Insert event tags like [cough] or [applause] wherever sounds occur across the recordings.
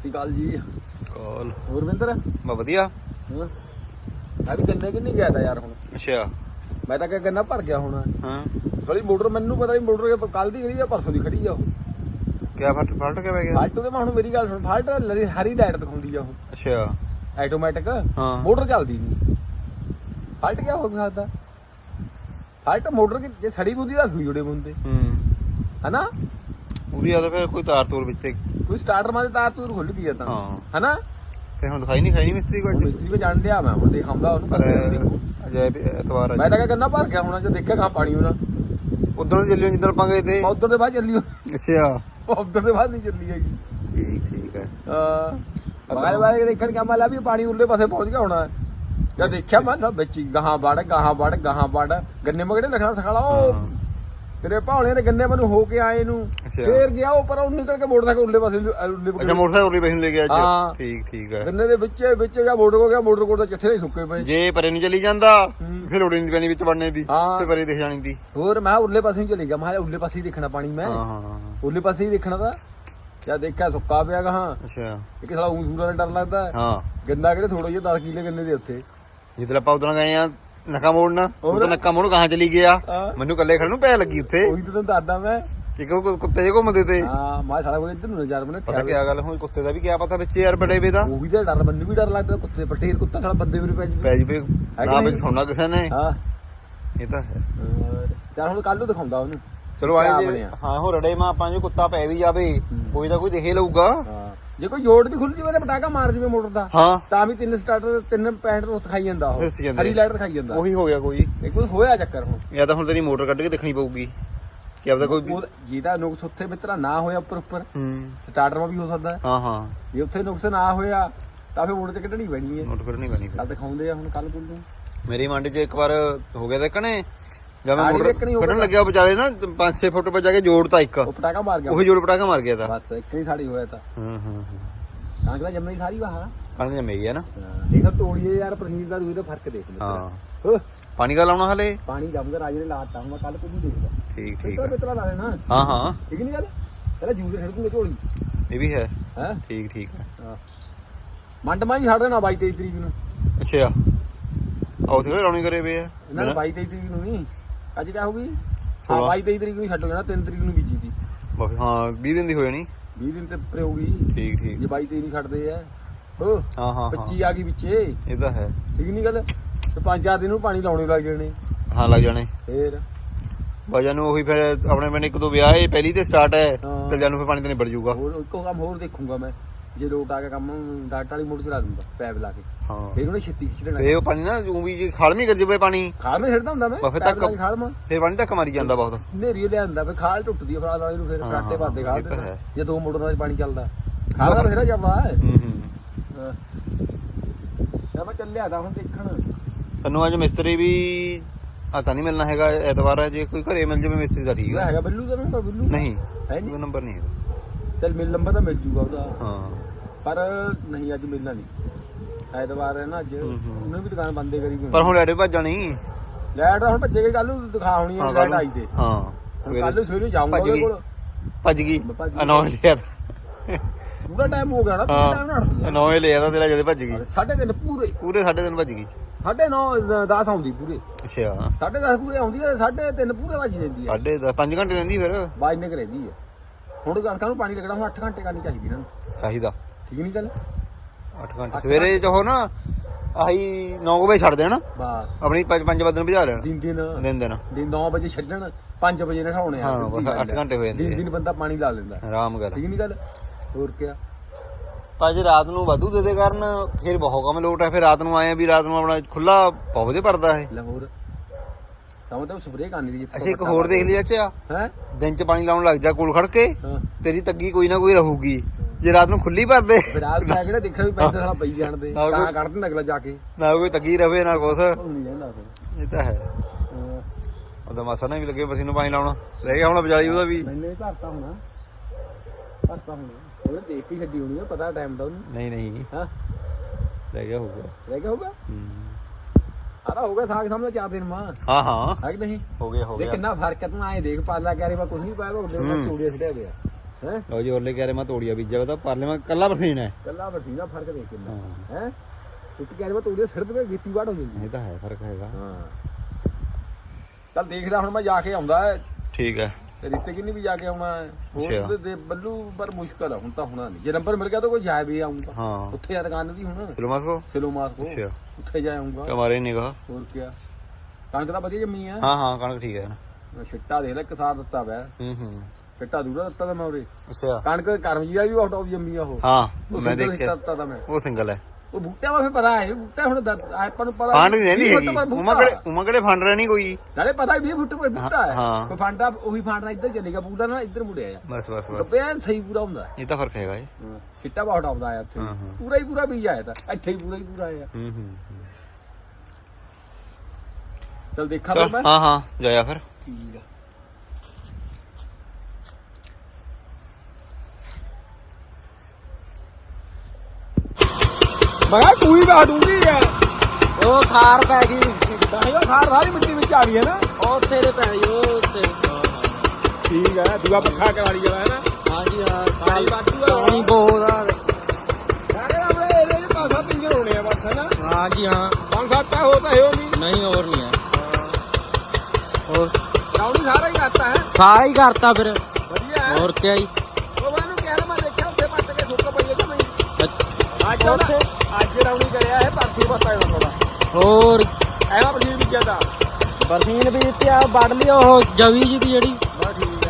ਸ਼੍ਰੀ ਅਕਾਲ ਜੀ। ਕਾਲ ਹੋਰ ਵਿੰਦਰ ਬਾ ਵਧੀਆ। ਹਾਂ ਆ ਵੀ ਗੰਨੇ ਕਿੰਨੀ ਗਿਆ ਤਾ ਯਾਰ ਹੁਣ। ਅੱਛਾ। ਮੈਂ ਤਾਂ ਕਿਹਾ ਗੰਨਾ ਭਰ ਗਿਆ ਹੋਣਾ। ਹਾਂ। ਸਾਲੀ ਮੋਟਰ ਮੈਨੂੰ ਪਤਾ ਨਹੀਂ ਮੋਟਰ ਕੱਲ ਦੀ ਖੜੀ ਆ ਪਰਸੋਂ ਦੀ ਖੜੀ ਆ ਉਹ। ਕਿਆ ਫਟ ਫਲਟ ਕੇ ਬੈ ਗਿਆ? ਫਾਲਟ ਤੇ ਮੈਂ ਹੁਣ ਮੇਰੀ ਗੱਲ ਸੁਣ ਫਾਲਟ ਲਰੀ ਹਰੀ ਲਾਈਟ ਦਿਖਾਉਂਦੀ ਆ ਉਹ। ਅੱਛਾ। ਆਟੋਮੈਟਿਕ ਹਾਂ। ਮੋਟਰ ਚੱਲਦੀ ਨਹੀਂ ਫਾਲਟ ਕਿਆ ਹੋ ਸਕਦਾ ਫਾਲਟ ਮੋਟਰ ਕੀ ਜੇ ਸੜੀ ਬੁੱਧੀ ਦਾ ਜੁੜੇ ਬੰਦੇ। ਹੂੰ। ਹਨਾ? ਉਹਦੀ ਆ ਤਾਂ ਫਿਰ ਕੋਈ ਤਾਰ ਤੂਰ ਵਿੱਚ ਤੇ ਕੋਈ ਸਟਾਰਟਰ ਮਾਰੇ ਤਾਰ ਤੂਰ ਖੁੱਲ ਗਈ ਆ ਤਾਂ। ਹਾਂ। ਹਨਾ? ਤੇ ਹੁਣ ਦਿਖਾਈ ਨਹੀਂ ਖਾਈ ਨਹੀਂ ਮਿਸਤਰੀ ਕੋਈ ਮਿਸਤਰੀ ਕੋ ਜਾਣ ਡਿਆ ਮੈਂ ਹੁਣ ਦੇਖਾਂਗਾ ਉਹਨੂੰ ਕਰਕੇ ਦੇਖੂ। ਅਜੇ ਐਤਵਾਰ ਮੈਂ ਤਾਂ ਕਿਹਾ ਭਰ ਗਿਆ ਹੋਣਾ ਜੇ ਦੇਖਿਆ ਕਹਾਂ ਪਾਣੀ ਉਹਨਾਂ। ਉਦੋਂ ਚੱਲਿਓ ਜਿੱਦਣ ਆਪਾਂ ਗਏ ਤੇ। ਮੈਂ ਉਧਰ ਦੇ ਬਾਅਦ ਚੱਲੀ ਅੱਛਾ। ਉਧਰ ਦੇ ਬਾਅਦ ਨਹੀਂ ਚੱਲੀ ਹੈਗੀ। ਠੀਕ ਠੀਕ ਹੈ। ਹਾਂ। ਬਾਹਰ ਬਾਹਰ ਦੇਖਣ ਕਾ ਮਾਲਾ ਵੀ ਪਾਣੀ ਉਰਲੇ ਪਾਸੇ ਪਹੁੰਚ ਗਿਆ ਹੋਣਾ। ਜਦ ਦੇਖਿਆ ਮੈਂ ਤਾਂ ਵਿੱਚ ਹੀ ਗਾਹਾਂ ਵੜ ਗਾਹਾਂ ਵੜ ਗਾਹਾਂ ਵੜ। ਗੰਨੇ ਮਗੜੇ ਲਿਖਣਾ ਸਖਾਲਾ ਉਹ ਹਾਂ। ਤੇਰੇ ਭਾਉਣੇ ਨੇ ਗੰਨੇ ਮੈਨੂੰ ਹੋ ਕੇ ਆਏ ਨੂੰ। ਅੱਛਾ। ਫੇਰ ਗਿਆ ਉਹ ਪਰ ਉਹ ਨਿਕਲ ਕੇ ਮੋਟਰਸਾਈਕਲ ਉਰਲੇ ਪਾਸੇ ਨੂੰ- ਉਰਲੇ ਅੱਛਾ ਪਾਸੇ ਮੋਟਰਸਾਈਕਲ ਬਹਿਨ ਲੈ ਗਿਆ ਹਾਂ। ਅੱਜ ਠੀਕ ਠੀਕ ਹੈ। ਗੰਨੇ ਦੇ ਵਿੱਚ ਵਿੱਚ ਗਿਆ ਮੋਟਰ ਕੋ ਗਿਆ ਮੋਟਰ ਕੋਲ ਤਾਂ ਚੱਠੇ ਨਹੀਂ ਸੁੱਕੇ ਪਏ। ਜੇ ਪਰੇ ਨੂੰ ਚਲੀ ਜਾਂਦਾ ਹੂੰ। ਫਿਰ ਉੜੀ ਨਹੀਂ ਪੈਣੀ ਵਿੱਚ ਵੜਨੇ ਦੀ ਹਾਂ। ਤੇ ਪਰੇ ਦਿਖ ਜਾਣੀ ਦੀ। ਹੋਰ ਮੈਂ ਉਰਲੇ ਪਾਸੇ ਨੂੰ ਚਲੇ ਗਿਆ ਮੈਂ ਕਿਹਾ ਉਰਲੇ ਪਾਸੇ ਹੀ ਦੇਖਣਾ ਪਾਣੀ ਮੈਂ। ਹਾਂ ਹਾਂ ਹਾਂ। ਉਰਲੇ ਪਾਸੇ ਹੀ ਦੇਖਣਾ ਤਾਂ। ਜਦ ਦੇਖਿਆ ਸੁੱਕਾ ਪਿਆ ਗਾਹਾਂ ਅੱਛਾ। ਇੱਕ ਸਾਲਾ ਊਂ ਸੂਰਾ ਦਾ ਡਰ ਲੱਗਦਾ। ਹੈ। ਹਾਂ ਗੰਨਾ ਕਿਹੜੇ ਥੋੜਾ ਜਿਹਾ 10 ਕਿਲੇ ਗੰਨੇ ਦੇ ਉੱਤੇ ਜਿੱਦਲ ਆਪਾਂ ਉਦੋਂ ਗਏ ਆ ਨੱਕਾ ਮੋੜਨਾ? ਉਦੋਂ ਨੱਕਾ ਮੋੜ ਕਹਾਂ ਚਲੀ ਗਿਆ? ਹਾਂ। ਮੈਨੂੰ ਕੱਲੇ ਖੜਨ ਨੂੰ ਪੈ ਲੱਗੀ ਉੱਥੇ। ਉਹੀ ਤਾਂ ਤੈਨੂੰ ਦੱਸਦਾ ਮੈਂ। ਇੱਕ ਉਹ ਕੁੱਤੇ ਜੇ ਘੁੰਮਦੇ ਤੇ। ਹਾਂ ਮੈਂ ਸਾਰਾ ਕੁਝ ਇੱਧਰ ਨੂੰ ਨਜ਼ਰ ਬਣੇ ਪਤਾ ਕੀ ਗੱਲ ਹੋਈ ਕੁੱਤੇ ਦਾ ਵੀ ਕਿਆ ਪਤਾ ਵਿੱਚ ਯਾਰ ਬੜੇ ਵੇ ਦਾ। ਉਹ ਵੀ ਤਾਂ ਡਰ ਮੈਨੂੰ ਵੀ ਡਰ ਲੱਗਦਾ ਕੁੱਤੇ ਪਟੇਰ ਕੁੱਤਾ ਸਾਲਾ ਬੰਦੇ ਮੇਰੇ ਪੈ ਜਵੇ ਪੈ ਕਿ ਨਾ? ਵਿੱਚ ਸੁਣਨਾ ਕਿਸੇ ਨੇ। ਹਾਂ। ਇਹ ਤਾਂ ਹੈ। ਹੋਰ। ਚੱਲ ਹੁਣ ਕੱਲ ਨੂੰ ਦਿਖਾਉਂਦਾ ਉਹਨੂੰ। ਚਲੋ ਆਏ ਕਿਆ ਜੇ। ਬਣਿਆ? ਹਾਂ ਹੋ ਰੜੇ ਮਾ ਆਪਾਂ ਜੋ ਕੁੱਤਾ ਪੈ ਵੀ ਜਾਵੇ। ਕੋਈ ਤਾਂ ਕੋਈ ਦੇਖੇ ਲਊਗਾ। ਹਾਂ। ਜੇ ਕੋਈ ਜੋੜ ਵੀ ਖੁੱਲ ਜਵੇ ਤੇ ਪਟਾਕਾ ਮਾਰ ਜਵੇ ਮੋਟਰ ਦਾ ਹਾਂ। ਤਾਂ ਵੀ ਤਿੰਨ ਸਟਾਰਟਰ ਤਿੰਨ ਪੈਂਟ ਤੋਂ ਦਿਖਾਈ ਜਾਂਦਾ ਉਹ। ਜਾਂਦੇ। ਹਰੀ ਲਾਈਟ ਦਿਖਾਈ ਜਾਂਦਾ। ਉਹੀ ਹੋ ਗਿਆ ਕੋਈ। ਇਹ ਕੋਈ ਹੋਇਆ ਚੱਕਰ ਹੁਣ। ਜਾਂ ਤਾਂ ਹੁਣ ਤੇਰੀ ਮੋਟਰ ਕੱਢ ਕੇ ਦੇਖਣੀ ਪਊਗੀ। ਕਿ ਆਪਦਾ ਕੋਈ ਉਹ ਜਿਹਦਾ ਨੁਕਸ ਉੱਥੇ ਮਿੱਤਰਾ ਨਾ ਹੋਇਆ ਉੱਪਰ ਉੱਪਰ ਹੂੰ। ਸਟਾਰਟਰ ਮਾ ਵੀ ਹੋ ਸਕਦਾ। ਹੈ। ਹਾਂ। ਹਾਂ ਜੇ ਉੱਥੇ ਨੁਕਸ ਨਾ ਹੋਇਆ ਤਾਂ ਫਿਰ ਮੋਟਰ ਤੇ ਕੱਢਣੀ ਪੈਣੀ ਹੈ। ਨੋਟ ਕਰਨੀ ਪੈਣੀ ਫਿਰ। ਕੱਲ ਦਿਖਾਉਂਦੇ ਆ ਹੁਣ ਕੱਲ ਕੁੱਲ ਨੂੰ। ਮੇਰੀ ਮੰਡ 'ਚ ਇੱਕ ਵਾਰ ਹੋ ਗਿਆ ਦੇਖਣੇ। ਜਦ ਮੈਂ ਮੋਟਰ ਕੱਢਣ ਗਿਆ। ਲੱਗਿਆ ਵਿਚਾਲੇ ਨਾ 5-6 ਫੁੱਟ ਪਾ ਜਾ ਕੇ ਜੋੜਤਾ ਇੱਕ। ਉਹ ਪਟਾਕਾ ਮਾਰ ਗਿਆ। ਉਹੀ ਜੋੜ ਪਟਾਕਾ ਮਾਰ ਗਿਆ ਤਾਂ। ਬਸ ਇੱਕ ਹੀ ਸਾੜੀ ਹੋਇਆ ਤਾਂ। ਹਾਂ ਹਾਂ ਹਾਂ। ਤਾਂ ਕਿ ਜੰਮਣੀ ਸਾਰੀ ਬਾਹਰ ਕਣਕ ਜੰਮੇ ਗਈ ਹੈ ਨਾ। ਦੇਖ ਤੋੜੀਏ ਯਾਰ ਪ੍ਰਸੀਦ ਦਾ ਦੂਏ ਦਾ ਫ਼ਰਕ ਦੇਖ ਲੈ ਹਾਂ। ਹਾਂ। ਪਾਣੀ ਕਾ ਲਾਉਣਾ ਹਲੇ? ਪਾਣੀ ਜੰਮਦਾ ਰਾਜੇ ਨੇ ਲਾਤਾ ਹੁਣ ਮੈਂ ਕੱਲ ਨਹੀਂ ਦੇਖਦਾ। ਠੀਕ ਠੀਕ ਬਿਤਰਾ ਲਾ ਲੈਣਾ। ਹਾਂ ਹਾਂ। ਠੀਕ ਨਹੀਂ ਗੱਲ? ਪਹਿਲਾਂ ਜੂਸ ਛੱਡ ਦੂੰਗੇ ਝੋਲੀ। ਇਹ ਵੀ ਹੈ। ਹੈ? ਠੀਕ ਠੀਕ ਹੈ। ਮੰਡ ਮਾਂ ਹੀ ਛੱਡ ਦੇਣਾ 22 23 ਤਰੀਕ ਨੂੰ। ਅੱਛਾ। ਆ ਉਥੇ ਲਾਉਣੀ ਕਰੇ ਵੇ ਨੇ 22 23 ਤਰੀਕ ਨੂੰ ਨਹੀਂ ਅੱਜ ਕਿਆ ਹੋ ਗਈ ਹਾਂ ਸੋਲਾਂ। 22 23 ਤਰੀਕ ਨੂੰ ਛੱਡੋ ਜਾਣਾ 3 ਤਰੀਕ ਨੂੰ ਬੀਜੀ ਦੀ। ਬਾਕੀ ਹਾਂ 20 ਦਿਨ ਦੀ ਹੋ ਜਾਣੀ। 20 ਦਿਨ ਤੇ ਉੱਪਰ ਹੋ ਗਈ ਠੀਕ ਠੀਕ। ਜੇ 22 23 ਨਹੀਂ ਛੱਡਦੇ ਆ। ਹੋ ਹਾਂ ਹਾਂ ਹਾਂ। 25 ਆ ਗਈ ਵਿੱਚੇ ਇਹ ਤਾਂ ਹੈ। ਠੀਕ ਨਹੀਂ ਗੱਲ? ਤੇ ਪੰਜ ਚਾਰ ਦਿਨ ਨੂੰ ਪਾਣੀ ਲਾਉਣੇ ਲੱਗ ਜਾਣੇ। ਹਾਂ ਲੱਗ ਜਾਣੇ। ਫੇਰ? ਵਜਨ ਨੂੰ ਉਹੀ ਫਿਰ ਆਪਣੇ ਪਿੰਡ ਇੱਕ ਦੋ ਵਿਆਹ ਹੈ ਪਹਿਲੀ ਤੇ ਸਟਾਰਟ ਹੈ ਹਾਂ। ਤੇ ਜਾਨੂੰ ਫਿਰ ਪਾਣੀ ਤੇ ਨਿਬੜ ਜਾਊਗਾ। ਹੋਰ ਇੱਕੋ ਕੰਮ ਹੋਰ ਦੇਖੂੰਗਾ ਮੈਂ। ਜੇ ਲੋਟ ਆ ਕੇ ਕੰਮ ਡਾਟ ਵਾਲੀ ਮੋਟਰ ਚਲਾ ਦੂੰਗਾ ਪੈਪ ਲਾ ਕੇ। ਹਾਂ। ਫੇਰ ਉਹਨੇ ਛੇਤੀ ਖਿੱਚਣਾ ਤੇ ਉਹ ਪਾਣੀ ਨਾ ਉਹ ਵੀ ਜੇ ਖਾਲ ਵੀ ਕਰ ਜਵੇ ਪਾਣੀ। ਖਾਲ ਮੈਂ ਹੁੰਦਾ ਮੈਂ ਬਸ ਫਿਰ ਪੈਪ ਤੱਕ- ਲਾ ਕੇ ਖਾਲ ਮਾਂ। ਫਿਰ ਪਾਣੀ ਤੱਕ ਮਾਰੀ ਜਾਂਦਾ ਬਹੁਤ। ਨੇਰੀ ਲਿਆਂਦਾ ਫੇ ਖਾਲ ਟੁੱਟਦੀ ਆ ਫਰਾਦ ਵਾਲੇ ਨੂੰ ਫੇਰ ਹਾਂ, ਫਰਾਟੇ ਖਾਲ ਇਹ ਤਾਂ ਦੇ ਹੈ। ਜੇ ਦੋ ਮੋਟਰ ਨਾਲ ਪਾਣੀ ਚੱਲਦਾ। ਖਾਲ ਦਾ ਫੇਰਾ ਜਾਵਾ ਹੈ। ਹੂੰ। ਤਾਂ ਮੈਂ ਚੱਲਿਆ ਤਾਂ ਹੁਣ ਦੇਖਣ। ਤੈਨੂੰ ਅੱਜ ਮਿਸਤਰੀ ਵੀ ਆ ਤਾਂ ਨਹੀਂ ਮਿਲਣਾ ਹੈਗਾ ਐਤਵਾਰ ਹੈ ਜੇ ਕੋਈ ਘਰੇ ਮਿਲ ਜਾਵੇ ਮਿਸਤਰੀ ਦਾ ਠੀਕ ਹੈ ਹੈਗਾ ਬਿੱਲੂ ਦਾ ਨੰਬਰ ਬਿੱਲੂ ਨਹੀਂ ਹੈ ਨਹੀਂ ਉਹ ਨੰਬਰ ਨਹੀਂ ਹੈਗਾ। ਚੱਲ ਮਿਲ ਲੰਬਾ ਤਾਂ ਮਿਲ ਜੂਗਾ ਉਹਦਾ। ਹਾਂ। ਪਰ ਨਹੀਂ ਅੱਜ ਮਿਲਣਾ ਨਹੀਂ। ਐਤਵਾਰ ਹੈ ਨਾ ਅੱਜ। ਹੂੰ, ਹੂੰ। ਉਹਨੇ ਵੀ ਦੁਕਾਨ ਬੰਦੇ ਕਰੀ ਹੋਈ ਪਰ ਹੁਣ ਐਡੇ ਭੱਜਾ ਨਹੀਂ ਲਾਈਟ ਤਾਂ ਹੁਣ ਭੱਜੇ ਗਈ ਕੱਲ ਨੂੰ ਦਿਖਾ ਹੋਣੀ ਹੈ ਹਾਂ ਕੱਲ੍ਹ ਆਈ ਤੇ। ਹਾਂ। ਕੱਲ ਨੂੰ ਸਵੇਰੇ ਜਾਊਂਗਾ ਉਹਦੇ। ਕੋਲ। ਭੱਜ ਗਈ। ਅਨੋਏ ਲਿਆ ਤਾਂ। ਪੂਰਾ ਟਾਈਮ ਹੋ ਗਿਆ ਨਾ ਪੂਰਾ ਟਾਈਮ ਹਾਂ ਅਨੋਏ ਲਿਆ ਤਾਂ ਤੇਰਾ ਜਦੇ ਭੱਜ ਗਈ। ਸਾਢੇ ਤਿੰਨ ਪੂਰੇ। ਪੂਰੇ ਸਾਢੇ ਦਿਨ ਭੱਜ ਗਈ। ਸਾਢੇ 9 10 ਆਉਂਦੀ ਪੂਰੇ। ਅੱਛਾ। ਸਾਢੇ 10 ਪੂਰੇ ਆਉਂਦੀ ਹੈ ਸਾਢੇ ਤਿੰਨ ਪੂਰੇ ਵੱਜ ਜਾਂਦੀ ਹੈ। ਸਾਢੇ 5 ਘੰਟੇ ਰਹਿੰਦੀ ਫਿਰ। ਬਾਜ ਨੇ ਕਰੇਦੀ ਹੈ। ਹੁਣ ਕਣਕਾਂ ਨੂੰ ਪਾਣੀ ਲੱਗਣਾ ਹੁਣ 8 ਘੰਟੇ ਕਰਨੀ ਚਾਹੀਦੀ ਇਹਨਾਂ ਨੂੰ। ਚਾਹੀਦਾ। ਠੀਕ ਨਹੀਂ ਗੱਲ? 8 ਘੰਟੇ ਸਵੇਰੇ ਚਾਹੋ ਨਾ ਆਹੀ 9 ਵਜੇ ਛੱਡ ਦੇਣ। ਬਸ। ਆਪਣੀ 5 ਵਜੇ ਨੂੰ ਭਜਾ ਲੈਣ। ਦਿਨ ਦਿਨ। ਦਿਨ ਦਿਨ। ਦਿਨ 9 ਵਜੇ ਛੱਡਣ 5 ਵਜੇ ਨਹਾਉਣੇ ਆ। ਹਾਂ, ਬਸ ਸਿੱਧੀ ਗੱਲ ਅੱਠ ਹੈ। ਘੰਟੇ ਹੋ ਜਾਂਦੇ ਦਿਨ। ਦਿਨ ਬੰਦਾ ਪਾਣੀ ਲਾ ਲੈਂਦਾ। ਆਰਾਮ ਕਰ। ਠੀਕ ਨਹੀਂ ਗੱਲ? ਹੋਰ ਕਿਆ? ਪਰ ਜੇ ਰਾਤ ਨੂੰ ਵਾਧੂ ਦੇ ਦੇ ਕਰਨ ਫਿਰ ਬਹੁਤ ਕੰਮ ਲੋਟ ਹੈ ਫਿਰ ਰਾਤ ਨੂੰ ਆਏ ਆ ਵੀ ਰਾਤ ਨੂੰ ਆਪਣਾ ਖੁੱਲਾ ਪੌਦੇ ਭਰਦਾ ਹੈ ਲਾਹੌਰ ਸਮਝ ਤਾਂ ਸਪਰੇਅ ਕਰਨੀ ਦੀ ਅਸੀਂ ਇੱਕ ਹੋਰ ਦੇਖ ਲਿਆ ਚਾਚਾ ਹੈ? ਦਿਨ ਚ ਪਾਣੀ ਲਾਉਣ ਲੱਗ ਜਾ ਕੋਲ ਖੜ ਕੇ ਤੇਰੀ ਤੱਗੀ ਕੋਈ ਨਾ ਕੋਈ ਰਹੂਗੀ। ਜੇ ਰਾਤ ਨੂੰ ਖੁੱਲੀ ਭਰਦੇ। ਫਿਰ ਆਪ ਜਾ ਕੇ ਨਾ ਦੇਖਿਆ ਵੀ ਪੈਂਦਾ ਸਾਲਾ ਪਈ ਜਾਣਦੇ ਨਾ ਕੋਈ- ਤਾਂ ਕੱਢ ਦਿੰਦਾ ਅਗਲਾ ਜਾ ਕੇ। ਨਾ ਕੋਈ ਤੱਗੀ ਰਵੇ ਨਾ ਕੁਛ। ਉਹ ਇਹ ਤਾਂ ਹੈ। ਹਾਂ। ਉਹਦਾ ਮਾਸਾ ਨੇ ਵੀ ਲੱਗੇ ਪਸੀ ਨੂੰ ਪਾਣੀ ਲਾਉਣਾ। ਰਹਿ ਗਿਆ ਹੁਣ ਵਿਚਾਲੀ ਉਹਦਾ ਵੀ। ਮੈਨੇ ਭਰਤਾ ਹੋਣਾ। ਭਰਤਾ ਹੋਣਾ। ਉਹਨੇ ਦੇਖ ਕੇ ਛੱਡੀ ਹੋਣੀ ਆ ਪਤਾ ਟਾਈਮ ਦਾ ਉਹਨੂੰ। ਨਹੀਂ ਨਹੀਂ। ਹਾਂ। ਰਹਿ ਗਿਆ ਹੋਊਗਾ। ਰਹਿ ਗਿਆ ਹੋਊਗਾ? ਆਰਾ ਹੋਊਗਾ ਸਾਗ ਸਾਹਮਣੇ ਚਾਰ ਦਿਨ ਮਾਂ। ਹਾਂ ਹਾਂ। ਹੈ ਕਿ ਨਹੀਂ? ਹੋ ਗਿਆ ਹੋ ਦੇ ਗਿਆ। ਕਿੰਨਾ ਫ਼ਰਕ ਹੈ ਤੂੰ ਐਂ ਦੇਖ ਪਾਲਾ ਕਰੇ ਮੈਂ ਕੁਝ ਨਹੀਂ ਪਾਇਆ ਉਹਦੇ ਨਾਲ ਹੂੰ। ਚੂੜੀਆਂ ਛੱਡਿਆ ਗਿਆ ਹੈ? ਲਓ ਜੀ ਉਹਲੇ ਕਹਿ ਰਹੇ ਮੈਂ ਤੋੜੀਆ ਬੀਜਿਆ ਤਾਂ ਪਰਲੇ ਮੈਂ ਕੱਲਾ ਬਰਸੀਨ ਹੈ। ਕੱਲਾ ਦਾ ਫ਼ਰਕ ਦੇਖ ਕਿੰਨਾ ਹਾਂ। ਹੈ? ਇੱਕ ਕਹਿ ਰਿਹਾ ਤੋੜੀਏ ਸਿਰ ਤੇ ਗੀਤੀ ਵਾੜ ਹੋ ਜਾਂਦੀ ਇਹ ਤਾਂ ਹੈ ਫ਼ਰਕ ਹੈਗਾ। ਹਾਂ। ਚੱਲ ਦੇਖਦਾ ਹੁਣ ਮੈਂ ਜਾ ਕੇ ਆਉਂਦਾ। ਠੀਕ ਹੈ। ਤੇ ਰਿਸ਼ਤੇ ਕਿੰਨੀ ਵੀ ਜਾ ਕੇ ਆਉਣਾ ਹੋਰ। ਉਹਦੇ ਦੇ ਬੱਲੂ ਪਰ ਮੁਸ਼ਕਲ ਆ ਹੁਣ ਤਾਂ ਹੋਣਾ ਨਹੀਂ। ਜੇ ਨੰਬਰ ਮਿਲ ਗਿਆ ਤਾਂ ਕੋਈ ਜਾਏ ਵੀ ਆਉਂਗਾ ਹਾਂ। ਉੱਥੇ ਆ ਦੁਕਾਨ ਦੀ ਹੁਣ। ਚਲੋ ਮਾਸਕੋ? ਸਿਲੋ ਮਾਸ ਕੋ ਅੱਛਾ। ਉੱਥੇ ਜਾ ਆਉਂਗਾ ਹਮਾਰੇ ਨਿਗਾਹ ਹੋਰ ਕੀ ਕਣਕ ਤਾਂ ਵਧੀਆ ਜੰਮੀ ਆ ਹਾਂ ਹਾਂ ਕਣਕ ਠੀਕ ਹੈ। ਨਾ ਛਿੱਟਾ ਦੇਖ ਲੈ ਕਿਸਾਰ ਦਿੱਤਾ ਵੈ ਹੂੰ ਹੂੰ। ਛਿੱਟਾ ਦੂਰਾ ਦਿੱਤਾ ਤਾਂ ਮੈਂ ਉਰੇ। ਅੱਛਾ। ਕਣਕ ਕਰਮਜੀ ਦਾ ਵੀ ਆਊਟ ਆਫ ਜੰਮੀ ਆ ਉਹ। ਹਾਂ ਉਹ ਮੈਂ ਸਿੰਗਲ ਦੇਖਿਆ। ਦਿੱਤਾ ਤਾਂ ਮੈਂ। ਉਹ ਸਿੰਗਲ ਹੈ। ਉਹ ਬੂਟਿਆਂ ਵਾ ਫਿਰ ਪਤਾ ਹੈ ਬੂਟਾ ਹੁਣ ਦ- ਆਪਾਂ ਨੂੰ ਪਤਾ ਫੰਡ ਨਹੀਂ ਰਹਿੰਦੀ ਫੁੱਟ ਹੈਗੀ। ਉਮਾ ਕਿਹੜੇ ਉਮਾ ਕਿਹੜੇ ਫੰਡ ਰਹਿਣੀ ਕੋਈ? ਨਾਲੇ ਪਤਾ 20 ਫੁੱਟ ਪਰ ਬੂਟਾ ਹੈ। ਹਾਂ। ਕੋਈ ਫਾਂਡਾ ਉਹੀ ਫਾਂਡਾ ਇੱਧਰ ਚੱਲੇਗਾ ਬੂਟਾ ਨਾ ਇੱਧਰ ਮੁੜਿਆ ਆ। ਬਸ ਬਸ ਬਸ। ਗੱਬਿਆਂ ਸਹੀ ਪੂਰਾ ਹੁੰਦਾ। ਇਹ ਤਾਂ ਫ਼ਰਕ ਹੈਗਾ ਏ ਛਿੱਟਾ ਬਹੁਤ ਆਉਂਦਾ ਆ ਹਾਂ, ਹਾਂ। ਪੂਰਾ ਹੀ ਪੂਰਾ ਬੀਜ ਆਇਆ ਤਾਂ। ਇੱਥੇ ਹੀ ਪੂਰਾ ਹੀ ਪੂਰਾ ਆਇਆ। ਹੂੰ ਹੂੰ ਚਲ ਦੇਖਾ ਫਿਰ ਮੈਂ। ਹਾਂ ਹਾਂ ਜਾਇਆ ਫਿਰ। ਠੀਕ ਆ। ਮੈਂ ਕਿਹਾ ਤੂੰ ਹੀ ਬਾ ਦੂੰਗੀ ਯਾਰ। ਉਹ ਖਾਰ ਪੈ ਗਈ। ਤਾਂ ਇਹ ਖਾਰ ਸਾਰੀ ਮਿੱਟੀ ਵਿੱਚ ਆ ਗਈ ਹੈ ਨਾ। ਉਹ ਉੱਥੇ ਦੇ ਪੈ ਗਈ ਉਹ ਉੱਥੇ। ਠੀਕ ਹੈ ਦੂਆ ਪੱਖਾ ਕਰਾ ਲਈ ਜਾਵਾ ਹੈ ਨਾ। ਹਾਂਜੀ ਹਾਂ ਪਾਣੀ ਵਾਧੂ ਆ। ਪਾਣੀ ਬਹੁਤ ਆ। ਸਾਰੇ ਆਪਣੇ ਇਹਦੇ ਚ ਪਾਸਾ ਪਿੰਜਰ ਹੋਣੇ ਆ ਬਸ ਹੈ ਨਾ। ਹਾਂਜੀ ਹਾਂ। ਪੰਜ ਸੱਤ ਤਾਂ ਹੋ ਤਾਂ ਹੈ ਉਹ ਨਹੀਂ ਨਹੀਂ ਹੋਰ ਨਹੀਂ ਹੈ। ਹੋਰ? ਰਾਉਣੀ ਸਾਰਾ ਹੀ ਕਰਤਾ ਹੈ। ਸਾਰਾ ਹੀ ਕਰਤਾ ਫਿਰ। ਵਧੀਆ ਹੈ। ਹੋਰ ਕਿਆ ਜੀ? ਉਹ ਮੈਨੂੰ ਕਹਿ ਰਿਹਾ ਮੈਂ ਦੇਖਿਆ ਉੱਥੇ ਪੱਟ ਕੇ ਸੁੱਕ ਪਈ ਕਿ ਨਹੀਂ। ਅੱਛ- ਉਹਨੇ ਅੱਜ ਰਾਉਣੀ ਕਰਿਆ ਹੈ ਪਰਸੋਂ ਪਤਾ ਹੋਰ? ਐਵੇਂ ਵੀ ਜ਼ਿਆਦਾ ਬਰਸੀਨ ਵੀ ਦਿੱਤੀ ਆ ਵੱਢ ਲਈ ਉਹ ਜਵੀ ਜੀ ਦੀ ਜਿਹੜੀ। ਬਸ ਠੀਕ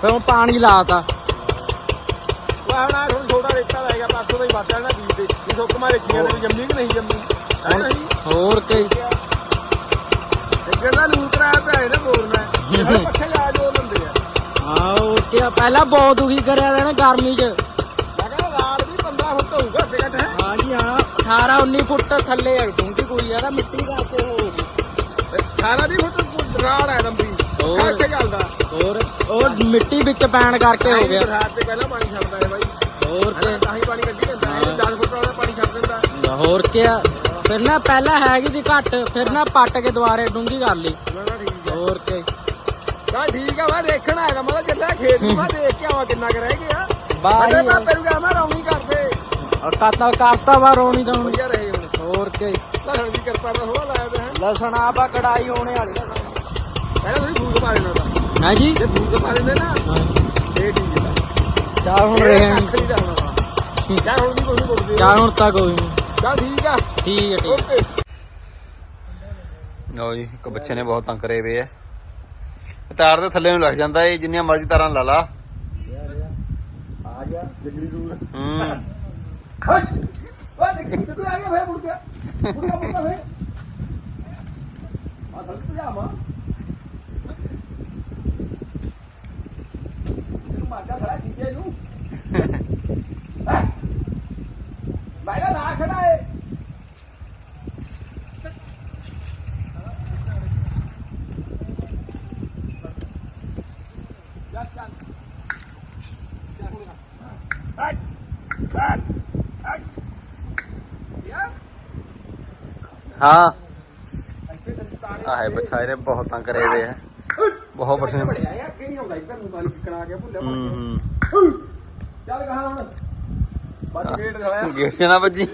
ਫਿਰ ਉਹ ਪਾਣੀ ਲਾਤਾ। ਹੁਣ ਆ ਥੋੜਾ ਛੋਟਾ ਰੇਤਾ ਰਹੇਗਾ ਪਰਸੋਂ ਦਾ ਹੀ ਨਾ ਬੀਜ ਦੇ। ਵੀ ਕੀਆਂ ਦੇ ਵੀ ਜੰਮੀ ਕਿ ਨਹੀਂ ਜੰਮੀ? ਹੈ ਨਹੀਂ? ਹੋਰ ਕੀ? ਇੱਕ ਨਾ ਲੂਤ ਪਿਆ ਹੈ ਨਾ ਬੋਰਨਾ। ਇਹ ਪੱਖੇ ਜਾ ਜੋ ਲੰਦੇ ਆ। ਹਾਂ ਹੋਰ ਕਿਆ ਪਹਿਲਾਂ ਬਹੁਤ ਦੁਖੀ ਕਰਿਆ ਤਾ ਨਾ ਗਰਮੀ 'ਚ। ਮੈਂ ਕਹਿੰਦਾ ਰਾੜ ਵੀ 15 ਫੁੱਟ ਹੋਊਗਾ ਅੱਗੇ ਘੱਟ ਹੈ ਹਾਂਜੀ ਹਾਂ 18 19 ਫੁੱਟ ਤਾਂ ਰਾੜ ਹੈ ਲੰਬੀ। ਹੋਰ। ਚੱਲਦਾ। ਹੋਰ? ਉਹ ਮਿੱਟੀ ਵਿੱਚ ਪੈਣ ਕਰਕੇ ਹੋ ਗਿਆ। ਤੇ ਪਹਿਲਾਂ ਪਾਣੀ ਛੱਡਦਾ ਹੈ ਬਾਈ। ਹੋਰ ਕੀ ਤਾਂ ਹੀ ਪਾਣੀ ਕੱਢੀ ਜਾਂਦਾ। ਹੈ। 10 ਫੁੱਟ ਵਾਲਾ ਪਾਣੀ ਛੱਡ ਦਿੰਦਾ। ਹੋਰ ਕਿਆ ਫਿਰ ਨਾ ਪਹਿਲਾਂ ਹੈਗੀ ਦੀ ਘੱਟ ਫਿਰ ਨਾ ਪੱਟ ਕੇ ਦੁਬਾਰੇ ਡੂੰਗੀ ਕਰ ਲਈ। ਮੈਂ ਕਿਹਾ ਠੀਕ ਹੈ ਹੋਰ ਕੀ? ਤਾਂ ਠੀਕ ਆ ਮੈਂ ਦੇਖਣਾ ਹੈਗਾ ਮੈਂ ਕਿਹਾ ਚੱਲਿਆ ਖੇਤ ਨੂੰ ਮੈਂ ਦੇਖ ਕੇ ਆਵਾਂ ਕਿੰਨਾ ਕੁ ਰਹਿ ਗਿਆ। ਬਾਈ ਮੈਂ ਪੈਰੂ ਗਿਆ ਮੈਂ ਰੌਣੀ ਕਰਦੇ ਕਰਤਾ ਕਰਤਾ ਵਾ ਰੋਣੀ ਤਾਂ ਹੁਣ। ਵਧੀਆ ਰਹੇ ਹੁਣ। ਹੋਰ ਕੀ। ਲਸਣ ਦੀ ਕਿਰਪਾ ਨਾਲ ਥੋੜਾ ਲਾਇਆ ਤੇ ਹੈ ਲਸਣ ਆਪਾ ਕੜਾਈ ਹੋਣੇ ਵਾਲੀ। ਪਹਿਲਾਂ ਤੁਸੀਂ ਫੂਕ ਪਾ ਦੇਣਾ ਤਾਂ। ਹੈ ਜੀ? ਜੇ ਫੂਕ ਪਾ ਦਿੰਦੇ ਨਾ ਇਹ ਠੀਕ ਹੈ। ਚਾ ਹੁਣ ਰਹੇ ਨਹੀਂ ਯਾਰ ਹੁਣ ਵੀ ਕੋਈ ਨਹੀਂ ਚਾ ਹੁਣ ਤਾਂ ਕੋਈ ਨਹੀਂ। ਚੱਲ ਠੀਕ ਆ। ਠੀਕ ਹੈ ਠੀਕ। ਓਕੇ। ਲਓ ਜੀ ਇੱਕ ਬੱਚੇ ਨੇ ਬਹੁਤ ਤੰਗ ਕਰੇ ਵੇ ਐ ਤਾਰ ਦੇ ਥੱਲੇ ਨੂੰ ਲੱਗ ਜਾਂਦਾ ਏ ਜਿੰਨੀਆਂ ਮਰਜ਼ੀ ਤਾਰਾਂ ਲਾ ਲਾ। ਆ ਗਿਆ ਜਗਰੀ ਦੂਰ ਹੂੰ। ਓਏ ਦੇਖ ਤੂੰ ਆ ਗਿਆ ਫੇਰ ਮੁੜ ਗਿਆ ਮੁੜ ਗਿਆ ਮੁੜ ਗਿਆ ਫੇਰ। ਆ ਸਲਕ ਜਾ ਮਾ। ਤੂੰ ਮਾਰਦਾ ਖੜਾ ਕਿੱਥੇ ਨੂੰ। ਮੈਂ ਲਾ ਖੜਾ ਏ ਚੱਲ ਹਾਂ। ਆ ਬਹੁਤ ਤੰਗ ਕਰੇ ਵੇ ਐ ਬਹੁਤ ਪਰਸਨ ਬੜਿਆ ਯਾਰ ਅੱਗੇ ਨਹੀਂ ਆਉਂਦਾ ਇੱਧਰ ਨੂੰ ਪਾਣੀ ਕਿਕਣਾ ਗਿਆ ਭੁੱਲਿਆ ਹੂੰ ਹੂੰ। ਚੱਲ ਕਹਾ ਹੁਣ ਬੱਜ ਗੇਟ ਖੜਾਇਆ। ਗੇਟ ਨਾ ਵੱਜੀ।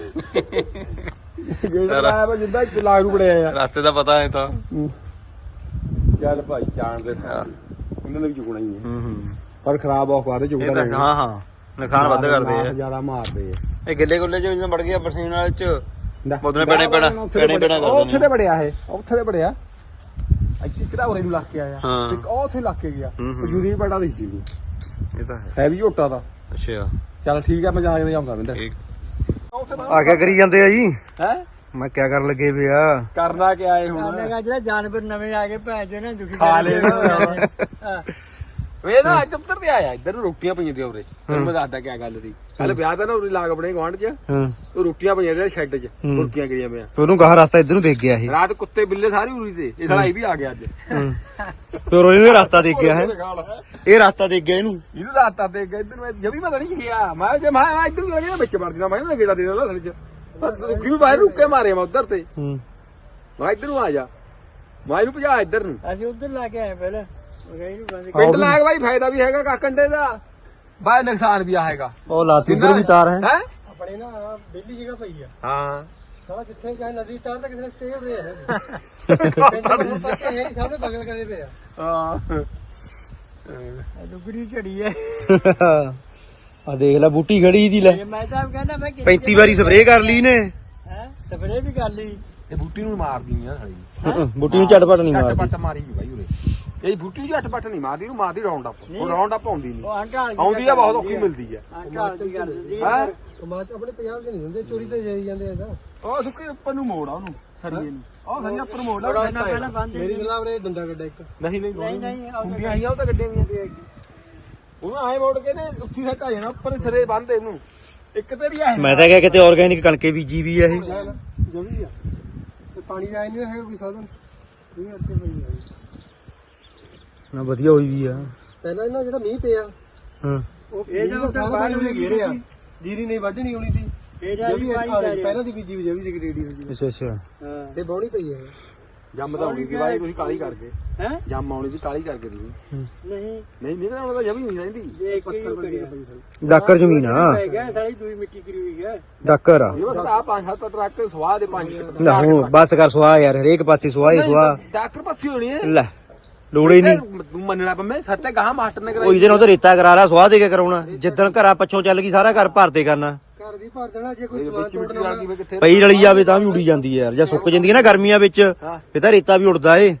ਗੇਟ ਲਾਇਆ ਵਾ ਜਿੱਦਾਂ ਇੱਕ ਲਾਗ ਨੂੰ ਬੜਿਆ ਯਾਰ ਰਸਤੇ ਦਾ ਪਤਾ ਹੈ ਤਾਂ। ਚੱਲ ਭਾਈ ਜਾਣ ਦੇ। ਉਹਨਾਂ ਨੇ ਵੀ ਚੁਕਣਾ ਹੀ ਹੈ ਹੂੰ ਹੂੰ। ਪਰ ਖਰਾਬ ਆਉ ਕਰਦੇ ਤਾਂ ਹਾਂ ਹਾਂ। ਨੁਕਸਾਨ ਵੱਧ ਕਰਦੇ ਆ। ਜ਼ਿਆਦਾ ਮਾਰਦੇ ਆ। ਇਹ ਗਿੱਲੇ ਗੁੱਲੇ ਚ ਜਦੋਂ ਵੜ ਗਿਆ ਬਰਸੀਨ ਵਾਲੇ ਚ। ਲੈ, ਉਹਦੇ ਪੈਣੇ ਪੈਣਾ ਉੱਥੇ ਪੈਣੇ ਤੇ ਪੈਣਾ ਕਰ ਉੱਥੇ ਤੇ ਬੜਿਆ ਇਹ ਉੱਥੇ ਤੇ ਬੜਿਆ ਇੱਥੇ ਕਿਹੜਾ ਉਰੇ ਨੂੰ ਲੱਗ ਕੇ ਆਇਆ ਹਾਂ। ਇੱਕ ਉਹ ਉੱਥੇ ਲੱਗ ਕੇ ਗਿਆ ਹੂੰ, ਹੂੰ। ਜੂਰੀ ਬੜਾ ਦਿਖਦੀ ਸੀ ਇਹ ਤਾਂ ਹੈ ਹੈ ਵੀ ਝੋਟਾ ਦਾ ਅੱਛਾ ਚੱਲ ਠੀਕ ਆ ਮੈਂ ਜਾ ਕੇ ਜਾਊਂਗਾ ਬਿੰਦਰ ਠੀਕ ਆ ਕਿਆ ਕਰੀ ਜਾਂਦੇ ਆ ਜੀ ਹੈ ਮੈਂ ਕਿਆ ਕਰਨ ਲੱਗੇ ਵੇ ਆ ਕਰਨਾ ਕਿ ਆਏ ਹੁਣ ਜਿਹੜਾ ਜਾਨਵਰ ਨਵੇਂ ਆ ਗਏ ਭੈਣ ਜੋ ਨਾ ਦੁਖੀ ਖਾ ਲੈਣਾ ਵੇ ਨਾ ਅੱਜ ਉੱਤਰ ਤੇ ਆਇਆ ਇੱਧਰ ਨੂੰ ਰੋਟੀਆਂ ਪਈਆਂ ਦੀਆਂ ਉਰੇ। ਤੈਨੂੰ ਮੈਂ ਦੱਸਦਾ ਕਿਆ ਗੱਲ ਸੀ। ਕੱਲ ਵਿਆਹ ਤਾਂ ਨਾ ਉਰੇ ਲਾਗ ਆਪਣੇ ਗਵਾਂਢ 'ਚ। ਹਾਂ। ਉਹ ਰੋਟੀਆਂ ਪਈਆਂ ਦੀਆਂ ਸ਼ੈੱਡ 'ਚ ਮੁਰਕੀਆਂ ਕਰੀਆਂ ਪਿਆ ਉਹਨੂੰ ਗਾਹ ਰਸਤਾ ਇੱਧਰ ਨੂੰ ਦੇਖ ਗਿਆ ਇਹ। ਰਾਤ ਕੁੱਤੇ ਬਿੱਲੇ ਸਾਰੀ ਉਰੀ ਤੇ ਇਹ ਸਾਲਾ ਇਹ ਵੀ ਆ ਗਿਆ ਅੱਜ। ਫਿਰ ਉਹਨੇ ਰਸਤਾ ਦੇਖ ਗਿਆ ਹੈ। ਇਹ ਰਸਤਾ ਦੇਖ ਗਿਆ ਇਹਨੂੰ। ਇਹਨੂੰ ਰਾਤਾਂ ਤੇ ਗਏ ਇੱਧਰ ਮੈਂ ਜਮੀ ਪਤਾ ਨਹੀਂ ਗਿਆ ਮੈਂ ਜੇ ਮੈਂ ਇੱਧਰ ਨੂੰ ਲੱਗਿਆ ਵਿੱਚ ਵੜ ਜਾਣਾ। ਮੈਂ ਨਾ ਗੇੜਾ ਦੇਣਾ ਲਸਣ 'ਚ। ਵੀ ਬਾਹਰ ਰੁੱਕੇ ਮਾਰੇ ਮੈਂ ਉੱਧਰ ਤੇ। ਹੂੰ। ਮੈਂ ਇੱਧਰ ਨੂੰ ਆ ਜਾ। ਮੈਂ ਇਹਨੂੰ ਭਜਾ ਇੱਧਰ ਨੂੰ। ਅਸੀਂ ਉਧਰ ਲਾ ਕੇ ਆਏ ਪਹਿਲਾਂ। ਉਹ ਪਿੰਡ ਲਾਗ ਬਾਈ ਫਾਇਦਾ ਵੀ ਹੈਗਾ ਕਾਕੰਡੇ ਦਾ। ਬਾਈ ਨੁਕਸਾਨ ਵੀ ਆਏਗਾ ਉਹ ਲਾਤੀ ਉਧਰ ਵੀ ਤਾਰ ਹੈ। ਹੈ? ਆਪਣੇ ਨਾ ਬੇਲੀ ਜਗ੍ਹਾ ਪਈ ਆ। ਹਾਂ। ਸਾਲਾ ਜਿੱਥੇ ਚਾਹੇ ਨਦੀ ਤਾਰ ਤਾਂ ਕਿਸੇ ਨੇ ਸਟੇ ਹੋ ਰਿਹਾ ਹੈ। [laughs] ਪਿੰਡ ਨੂੰ ਪੱਕੇ ਹੈ ਨਹੀਂ ਸਾਹਮਣੇ ਬਗਲ ਕਰੇ ਪਏ ਆ। ਹਾਂ। ਡੁਗਰੀ ਝੜੀ ਹੈ। [laughs] ਆ ਦੇਖ ਲੈ ਬੂਟੀ ਖੜੀ ਦੀ ਲੈ। ਮੈਂ ਤਾਂ ਕਹਿੰਦਾ ਮੈਂ 35 ਵਾਰੀ ਸਪਰੇਅ ਕਰ ਲਈ ਨੇ। ਹੈ? ਸਪਰੇ ਵੀ ਕਰ ਲਈ। ਇਹ ਬੂਟੀ ਨੂੰ ਮਾਰਦੀ ਆ ਸਾਲੀ। ਬੂਟੀ ਨੂੰ ਝਟਪਟ ਨਹੀਂ ਮਾਰਦੀ। ਪੱਟ ਮਾਰੀ ਬਾਈ ਉਰੇ। ਇਹ ਬੂਟੀ ਝੱਟ ਪੱਟ ਨਹੀਂ ਮਾਰਦੀ ਨੂੰ ਮਾਰਦੀ ਰਾਉਂਡ ਅਪ ਉਹ ਰਾਉਂਡ ਅਪ ਆਉਂਦੀ ਨਹੀਂ। ਉਹ ਹੰਟਾਲ ਆਉਂਦੀ ਆ ਬਹੁਤ ਔਖੀ ਮਿਲਦੀ ਆ। ਹੰਟਾਲ ਦੀ ਕਰ ਦਿੰਦੀ ਹੈ? ਕਮਾਚ ਆਪਣੇ ਪੰਜਾਬ 'ਚ ਨਹੀਂ ਹੁੰਦੇ ਚੋਰੀ ਤੇ ਜਾਈ ਜਾਂਦੇ ਆ ਤਾਂ। ਉਹ ਸੁੱਕੇ ਉੱਪਰ ਨੂੰ ਮੋੜ ਆ ਉਹਨੂੰ ਸਰੀਏ ਨੂੰ। ਉਹ ਸਰੀਆ ਉੱਪਰ ਮੋੜ ਲਾ ਪਹਿਲਾਂ ਪਹਿਲਾਂ ਬੰਦ ਮੇਰੀ ਸਲਾਹ ਰੇ ਡੰਡਾ ਗੱਡਾ ਇੱਕ। ਨਹੀਂ ਨਹੀਂ ਨਹੀਂ ਨਹੀਂ ਉਹ ਹੁੰਦੀਆਂ ਆਈਆਂ ਉਹ ਤਾਂ ਗੱਡੀਆਂ ਦੀਆਂ ਉਹਨੂੰ ਆਏ ਮੋੜ ਕੇ ਨੇ ਉੱਥੀ ਸੱਟ ਆ ਜਾਣਾ ਉੱਪਰ ਸਿਰੇ ਬੰਦ ਇਹਨੂੰ। ਇੱਕ ਤੇ ਵੀ ਆ ਮੈਂ ਤਾਂ ਕਿਹਾ ਕਿਤੇ ਆਰਗੈਨਿਕ ਕਣਕੇ ਬੀਜੀ ਵੀ ਆ ਇਹ। ਜਵੀ ਆ। ਤੇ ਪਾਣੀ ਦਾ ਨਹੀਂ ਹੈਗਾ ਕੋਈ ਸਾਧਨ। ਇਹ ਅੱਗੇ ਪਈ ਆ। ਨਾ ਵਧੀਆ ਹੋਈ ਵੀ ਆ। ਪਹਿਲਾਂ ਇਹਨਾਂ ਜਿਹੜਾ ਮੀਂਹ ਪਿਆ ਹਾਂ। ਉਹ ਇਹ ਇਹ ਤਾਂ ਜਿਹੜਾ ਉੱਧਰ ਸਾਰਾ ਬਾਹਰ ਪਾਣੀ ਉਹਨੇ ਹੋਈ ਘੇਰੇ ਆ। ਜੀਰੀ ਨਹੀਂ ਵੱਢਣੀ ਹੋਣੀ ਸੀ। ਪਹਿਲਾਂ ਦੀ ਬੀਜੀ ਵੀ ਦੀ ਗਰੇਡੀ ਹੋ ਗਈ ਅੱਛਾ ਅੱਛਾ। ਹਾਂ। ਤੇ ਬੌਣੀ ਪਈ ਹੈ ਜੰਮ ਤਾਂ ਆਉਣੀ ਸੀ ਬਾਈ ਤੁਸੀਂ ਕਾਲੀ ਕਰਕੇ। ਹੈ? ਜੰਮ ਆਉਣੀ ਸੀ ਕਾਲੀ ਕਰਕੇ ਤੁਸੀਂ। ਨਹੀਂ। ਨਹੀਂ ਨਿਕਲਣਾ ਉਹਦਾ ਜਮੀ ਨਹੀਂ ਰਹਿੰਦੀ। ਕੇ ਪੱਥਰ ਪਈ ਡਾਕਰ ਜ਼ਮੀਨ ਆ। ਸਾਰੀ ਦੂਈ ਮਿੱਟੀ ਕਰੀ ਹੋਈ ਹੈ ਡਾਕਰ ਆ। ਇਹ ਬਸ ਆ ਪੰਜ ਸੱਤ ਟਰੱਕ ਸਵਾਹ ਦੇ ਪੰਜ ਨਾ ਹੁਣ ਬਸ ਕਰ ਸੁਆ ਯਾਰ ਹਰੇਕ ਪਾਸੇ ਸੁਆ ਹੀ ਸੁਆ ਡਾਕਟਰ ਪਾਸੇ ਹੋਣੀ ਹੈ। ਲੈ। ਲੋੜੇ ਨਹੀਂ। ਤੂੰ ਮੰਨਣਾ ਪੰਮੇ ਸੱਤੇ ਗਾਹ ਮਾਸਟਰ ਨੇ ਉਹ ਕਰਾਈ ਇਹਦੇ ਨਾਲ ਤਾਂ ਰੇਤਾ ਕਰਾ ਲਾ ਸੁਆ ਦੇ ਕੇ ਕਰਾਉਣਾ। ਜਿੱਦਣ ਘਰਾਂ ਪੱਛੋਂ ਚੱਲ ਗਈ ਸਾਰਾ ਘਰ ਭਰਤੇ ਕਰਨਾ। ਘਰ ਵੀ ਭਰ ਦੇਣਾ ਜੇ ਕੋਈ ਇਹ ਸਮਾਨ ਵਿੱਚ ਮਿੱਟੀ ਤੋੜਨਾ ਰਲਦੀ ਵੇ ਕਿੱਥੇ ਪਈ ਰਲੀ ਜਾਵੇ ਤਾਂ ਵੀ ਉੜੀ ਜਾਂਦੀ ਹੈ ਯਾਰ। ਜਾਂ ਸੁੱਕ ਜਾਂਦੀ ਹੈ ਨਾ ਗਰਮੀਆਂ ਵਿੱਚ ਹਾਂ। ਫੇ ਤਾਂ ਰੇਤਾ ਵੀ ਉੜਦਾ ਏ।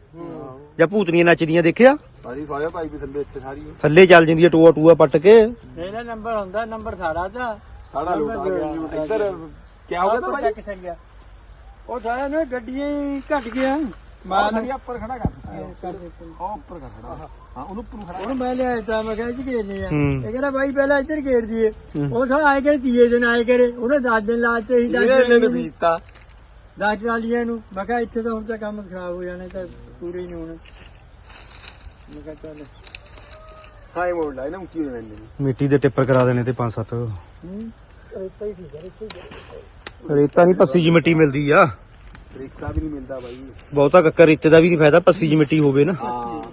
ਜਾਂ ਭੂਤਨੀਆਂ ਨੱਚਦੀਆਂ ਦੇਖਿਆ? ਸਾਰੀ ਸਾਇਆ ਭਾਈ ਵੀ ਥੱਲੇ ਇੱਥੇ ਸਾਰੀ। ਥੱਲੇ ਚੱਲ ਜਾਂਦੀ ਹੈ ਟੂਆ ਟੂਆ ਪੱਟ ਕੇ। ਇਹਦਾ ਨੰਬਰ ਹੁੰਦਾ ਨੰਬਰ ਸਾਡਾ ਤਾਂ ਸਾਡਾ ਲੋਟ ਆ ਗਿਆ। ਇੱਧਰ ਕੀ ਹੋ ਗਿਆ ਤਾਂ ਭਾਈ ਚੱਕ ਗਿਆ ਉਹ ਸਾਇਆ ਨਾ ਗੱਡੀਆਂ ਹੀ ਘਟ ਗਿਆ ਮਾਂ ਨੇ ਉੱਪਰ ਖੜਾ ਕਰ ਉਹ ਉੱਪਰ ਕਰ ਖੜਾ। ਹਾਂ ਉਹਨੂੰ ਉੱਪਰ ਨੂੰ ਖੜਾ ਉਹਨੂੰ ਮੈਂ ਲਿਆ ਤਾਂ ਮੈਂ ਕਿਹਾ ਜੀ ਘੇਰਨੀ ਆ। ਹੂੰ। ਇਹ ਕਹਿੰਦਾ ਬਾਈ ਪਹਿਲਾਂ ਇੱਧਰ ਘੇਰ ਦਈਏ। ਉਹ ਸਾਲਾ ਆਏ ਕਰੇ ਤੀਏ ਦਿਨ ਆਏ ਕਰੇ। ਉਹਨੇ 10 ਦਿਨ ਲਾਜ ਤੇ ਹੀ ਇਹਨੇ ਨੇ ਬੀਤਾ 10 ਟਰਾਲੀਆਂ ਨੂੰ ਮੈਂ ਕਿਹਾ ਇੱਥੇ ਤਾਂ ਹੁਣ ਤਾਂ ਕੰਮ ਖਰਾਬ ਹੋ ਜਾਣਾ ਤਾਂ ਪੂਰੇ ਹੀ ਨਹੀਂ ਹੋਣੇ। ਮੈਂ ਕਿਹਾ ਚੱਲ। ਹਾਈ ਮੋੜ ਲਾ ਇਹਨਾਂ ਉੱਚੀ ਹੋ ਜਾਂਦੇ ਨੇ ਮਿੱਟੀ ਦੇ ਟਿੱਪਰ ਕਰਾ ਦੇਣੇ ਤੇ ਪੰਜ ਸੱਤ। ਹੂੰ ਰੇਤਾ ਹੀ ਠੀਕ ਹੈ ਰੇਤਾ ਹੀ ਰੇਤਾ ਨਹੀਂ ਪੱਸੀ ਜੀ ਮਿੱਟੀ ਮਿਲਦੀ ਆ। ਰੇਤਾ ਵੀ ਨਹੀਂ ਮਿਲਦਾ ਬਾਈ। ਬਹੁਤਾ ਕੱਕਰ ਰੇਤੇ ਦਾ ਵੀ ਨਹੀਂ ਫਾਇਦਾ ਪੱਸੀ ਜੀ ਮਿੱਟੀ ਹੋਵੇ ਨਾ। ਹਾਂ।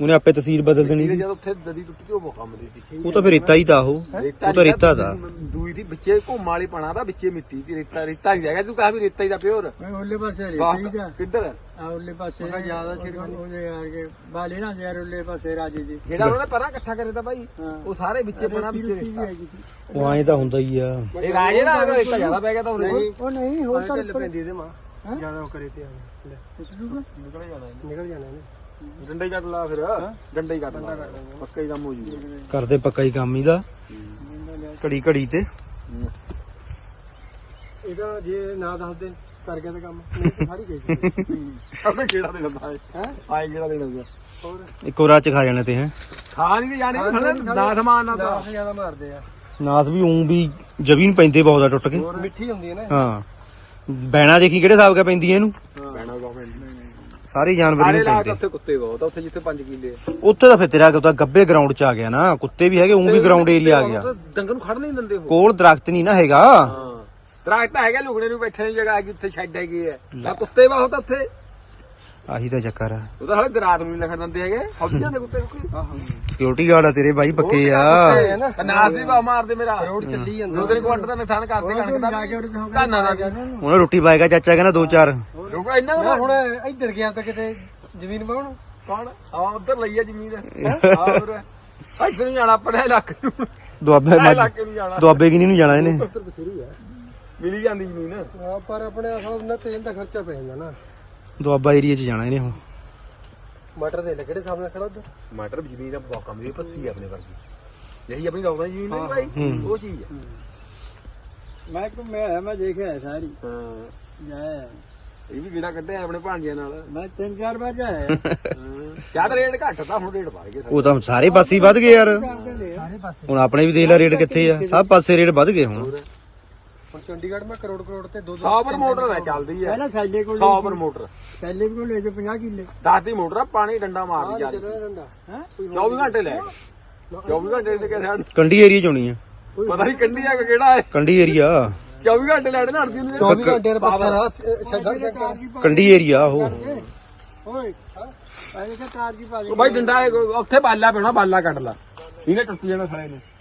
ਉਹਨੇ ਆਪੇ ਤਸਵੀਰ ਬਦਲ ਦੇਣੀ। ਜਦ ਉੱਥੇ ਨਦੀ ਟੁੱਟ ਗਈ ਉਹ ਕੰਮ ਦੀ ਉਹ ਤਾਂ ਫਿਰ ਰੇਤਾ ਹੀ ਤਾਂ ਉਹ। ਉਹ ਤਾਂ ਰੇਤਾ ਦਾ। ਦੂਈ ਦੀ ਵਿੱਚੇ ਘੁੰਮ ਵਾਲੀ ਪਣਾ ਦਾ ਵਿੱਚੇ ਮਿੱਟੀ ਦੀ ਰੇਤਾ ਰੇਤਾ ਨਹੀਂ ਹੈਗਾ। ਤੂੰ ਕਹਾਂ ਵੀ ਰੇਤਾ ਹੀ ਦਾ ਪਿਓਰ। ਮੈਂ ਉੱਲੇ ਪਾਸੇ ਰੇਤਾ ਹੀ ਦਾ। ਕਿੱਧਰ? ਆ ਉੱਲੇ ਪਾਸੇ ਮੈਂ ਜ਼ਿਆਦਾ ਛੇੜਖਾਨੀ। ਉਹਦੇ ਯਾਰ ਕੇ ਬਾਲੇ ਨਾ ਯਾਰ ਉੱਲੇ ਪਾਸੇ ਰਾਜੇ ਦੀ। ਜਿਹੜਾ ਉਹਨੇ ਪਰਾਂ ਇਕੱਠਾ ਕਰੇ ਤਾਂ ਬਾਈ ਹਾਂ। ਉਹ ਸਾਰੇ ਵਿੱਚੇ ਪਣਾ ਵਿੱਚੇ ਰੁੱਤੀ। ਉਹ ਐਂ ਤਾਂ ਹੁੰਦਾ ਹੀ ਆ। ਇਹ ਰਾਜੇ ਨਾਲ ਰੇਤਾ ਜ਼ਿਆਦਾ ਪੈ ਗਿਆ ਤਾਂ ਉਹਨੇ ਉਹ ਨਹੀਂ ਹੋਰ ਤਾਂ ਚੱਲ ਪੈਂਦੀ ਇਹਦੇ ਮਾਂ। ਹੈਂ? ਜ਼ਿਆਦਾ ਉਹ ਕਰੇ ਤੇ ਆ। ਨਿਕਲ ਜਾਣਾ ਨਿਕਲ ਜਾਣਾ ਇਹਨੇ। ਡੰਡਾ ਹੀ ਕੱਟ ਲਾ ਫਿਰ। ਡੰਡਾ ਹੀ ਕੱਟ ਲਾ ਪੱਕਾ ਹੀ ਕੰਮ ਹੋ ਜੂਗਾ। ਕਰਦੇ ਪੱਕਾ ਹੀ ਕੰਮ ਹੀ ਦਾ ਘੜੀ ਘੜੀ ਤੇ। ਇਹਦਾ ਜੇ ਨਾ ਦੱਸਦੇ ਕਰ ਗਿਆ ਤਾਂ ਕੰਮ। ਨਹੀਂ ਤਾਂ ਸਾਰੀ ਗਈ ਉਹਨੇ ਕਿਹੜਾ ਦੇ ਲੰਦਾ ਹੈ ਹੈ? ਆਏ ਕਿਹੜਾ ਦੇ ਲੰਦਾ ਹੋਰ? ਇੱਕੋ ਰਾਤ ਚ ਖਾ ਜਾਣੇ ਤੇ ਹੈ। ਖਾ ਨਹੀਂ ਜਾਣੀ ਨਾ ਸਮਾਨ ਨਾ ਤਾਂ। ਜ਼ਿਆਦਾ ਮਾਰਦੇ ਆ। ਨਾਸ ਵੀ ਉਂ ਵੀ ਜਵੀ ਨੂੰ ਪੈਂਦੇ ਬਹੁਤ ਆ ਟੁੱਟ ਕੇ। ਮਿੱਠੀ ਹੁੰਦੀ ਹੈ ਨਾ। ਹਾਂ। ਬੈਣਾ ਦੇਖੀ ਕਿਹੜੇ ਹਿਸਾਬ ਕਾ ਪੈਂਦੀ ਐ ਇਹਨੂੰ? ਬੈਣਾ ਸਾਰੇ ਜਾਨਵਰ ਆਲੇ ਨੂੰ ਲਾ ਪੈਂਦੇ। ਉੱਥੇ ਕੁੱਤੇ ਬਹੁਤ ਆ ਉੱਥੇ ਜਿੱਥੇ 5 ਕਿੱਲੇ ਆ। ਉੱਥੇ ਤਾਂ ਫਿਰ ਤੇਰਾ ਉਹਦਾ ਗੱਬੇ ਗਰਾਊਂਡ ਚ ਆ ਗਿਆ ਨਾ ਕੁੱਤੇ ਵੀ ਹੈਗੇ ਉਂ ਵੀ ਗਰਾਊਂਡ ਏਰੀਆ ਆ ਗਿਆ। ਡੰਗਰ ਨੂੰ ਖੜ ਨਹੀਂ ਦਿੰਦੇ ਉਹ। ਕੋਲ ਦਰਖਤ ਨਹੀਂ ਨਾ ਹੈਗਾ। ਹਾਂ। ਦਰਖਤ ਤਾਂ ਹੈਗਾ ਲੁਕੜੇ ਨੂੰ ਬੈਠਣ ਦੀ ਜਗ੍ਹਾ ਹੈਗੀ ਉੱਥੇ ਸ਼ੈੱਡ ਹੈਗੀ ਆ। ਕੁੱਤੇ ਬਹੁਤ ਆ ਉੱਥੇ। ਆਹੀ ਤਾਂ ਚੱਕਰ ਆ। ਉਹ ਤਾਂ ਹਾਲੇ ਦਰਾਤ ਨੂੰ ਨਹੀਂ ਲਖਣ ਦਿੰਦੇ ਹੈਗੇ। ਹੌਲੀ ਜਾਂਦੇ ਕੁੱਤੇ ਕੋਈ ਸਿਕਿਉਰਿਟੀ ਗਾਰਡ ਆ ਤੇਰੇ ਬਾਈ ਪੱਕੇ ਆ। ਨਾਸ ਵੀ ਬਾ ਮਾਰਦੇ ਮੇਰਾ। ਰੋਡ ਚੱਲੀ ਜਾਂਦਾ। ਦੋ ਤਿੰਨ ਕੁਆਂਟਲ ਦਾ ਨੁਕਸਾਨ ਕਰਦੇ ਕਣਕ ਦਾ। ਧਾਨਾਂ ਦਾ। ਉਹਨੇ। ਰੋਟੀ ਪਾਏਗਾ ਚਾਚਾ ਕਹਿੰਦਾ ਦੋ ਚਾਰ। ਰੁਕਾ ਇੰਨਾ ਮੈਂ ਕੁ ਹੁਣ ਇੱਧਰ ਗਿਆ ਤਾਂ ਕਿਤੇ ਜ਼ਮੀਨ ਪਾਉਣ ਕੌਣ? ਹਾਂ ਉਧਰ ਲਈ ਆ ਜ਼ਮੀਨ। ਹਾਂ? ਹੋਰ। ਇੱਧਰ ਨੂੰ ਜਾਣਾ ਆਪਣੇ ਇਲਾਕੇ ਨੂੰ। ਦੁਆਬੇ ਦੁਆਬੇ ਕਿਨੀ ਨੂੰ ਜਾਣਾ ਇਹਨੇ? ਆ। ਮਿਲੀ ਜਾਂਦੀ ਜ਼ਮੀਨ। ਪਰ ਆਪਣੇ ਹਿਸਾਬ ਨਾਲ ਤੇਲ ਦਾ ਖਰਚਾ ਪੈ ਜਾਂਦਾ ਨਾ। ਦੁਆਬਾ ਏਰੀਆ ਚ ਜਾਣਾ ਇਹਨੇ ਹੁਣ। ਮਟਰ ਦੇ ਲੈ ਕਿਹੜੇ ਨਾਲ ਖੜਾ ਉੱਧਰ? ਮਟਰ ਜ਼ਮੀਨ ਦਾ ਬਹੁਤ ਕੰਮ ਦੀ ਪੱਸੀ ਆ ਆਪਣੇ ਵਰਗੀ। ਯਹੀ ਆਪਣੀ ਰੌਣਾ ਜ਼ਮੀਨ ਨਹੀਂ ਭਾਈ। ਉਹ ਚੀਜ਼ ਹੈ। ਮੈਂ ਕੋ ਮੈਂ ਮੈਂ ਦੇਖਿਆ ਹੈ ਸਾਰੀ। ਹਾਂ। ਜਾਇਆ ਇਹ ਵੀ ਕਿਹੜਾ ਕੱਢਿਆ ਆਪਣੇ ਭਾਂਜਿਆਂ ਨਾਲ। ਮੈਂ ਤਿੰਨ ਚਾਰ ਵਾਰ ਜਾਇਆ ਜਦ ਰੇਟ ਘੱਟ ਤਾਂ ਹੁਣ ਰੇਟ ਵੱਧ ਗਏ ਉਹ ਤਾਂ ਸਾਰੇ। ਪਾਸੇ ਹੀ ਵੱਧ ਗਏ ਯਾਰ। ਸਾਰੇ ਪਾਸੇ ਹੁਣ ਆਪਣੇ ਵੀ ਦੇਖ ਲੈ ਰੇਟ ਕਿੱਥੇ ਆ। ਸਭ ਪਾਸੇ ਰੇਟ ਵੱਧ ਗਏ ਹੁਣ। ਹੁਣ ਚੰਡੀਗੜ੍ਹ ਮੈਂ ਕਰੋੜ ਕਰੋੜ ਤੇ ਦੋ 100 ਪਰ ਮੋਟਰ ਹੈ ਚੱਲਦੀ ਹੈ। ਪਹਿਲਾਂ ਸਾਡੇ ਕੋਲ 100 ਪਰ ਮੋਟਰ। ਪਹਿਲੇ ਕੋਲ ਲੈ ਜੋ 50 ਕਿੱਲੇ। 10 ਦੀ ਮੋਟਰ ਆ ਪਾਣੀ ਡੰਡਾ ਮਾਰਦੀ ਜਦੋਂ ਰੰਡਾ ਹੈ? 24 ਘੰਟੇ ਲੈ। 24 ਘੰਟੇ ਤੇ ਕਿਸੇ ਕੰਢੀ ਏਰੀਆ ਚ ਹੋਣੀ ਆ। ਪਤਾ ਨਹੀਂ ਕੰਡੀ ਆ ਕਿਹੜਾ ਹੈ। ਕੰਢੀ ਏਰੀਆ। 24 ਘੰਟੇ ਲੈਣ ਨੜਦੀ ਉਹਨੂੰ 24 ਘੰਟੇ ਦਾ ਸ਼ੰਕਰ ਕੰਢੀ ਏਰੀਆ ਉਹ। ਓਏ ਪਹਿਲੇ ਤਾਂ ਤਾਰ ਕੀ ਪਾ ਦੇ ਉਹ ਬਾਈ ਡੰਡਾ ਹੈ, ਉੱਥੇ ਬਾਲਾ ਪੈਣਾ ਬਾਲਾ ਕੱਢ ਲਾ। ਇਹਨੇ ਟੁੱਟ ਜਾਣਾ ਸਾਲੇ ਨੂੰ। ਆ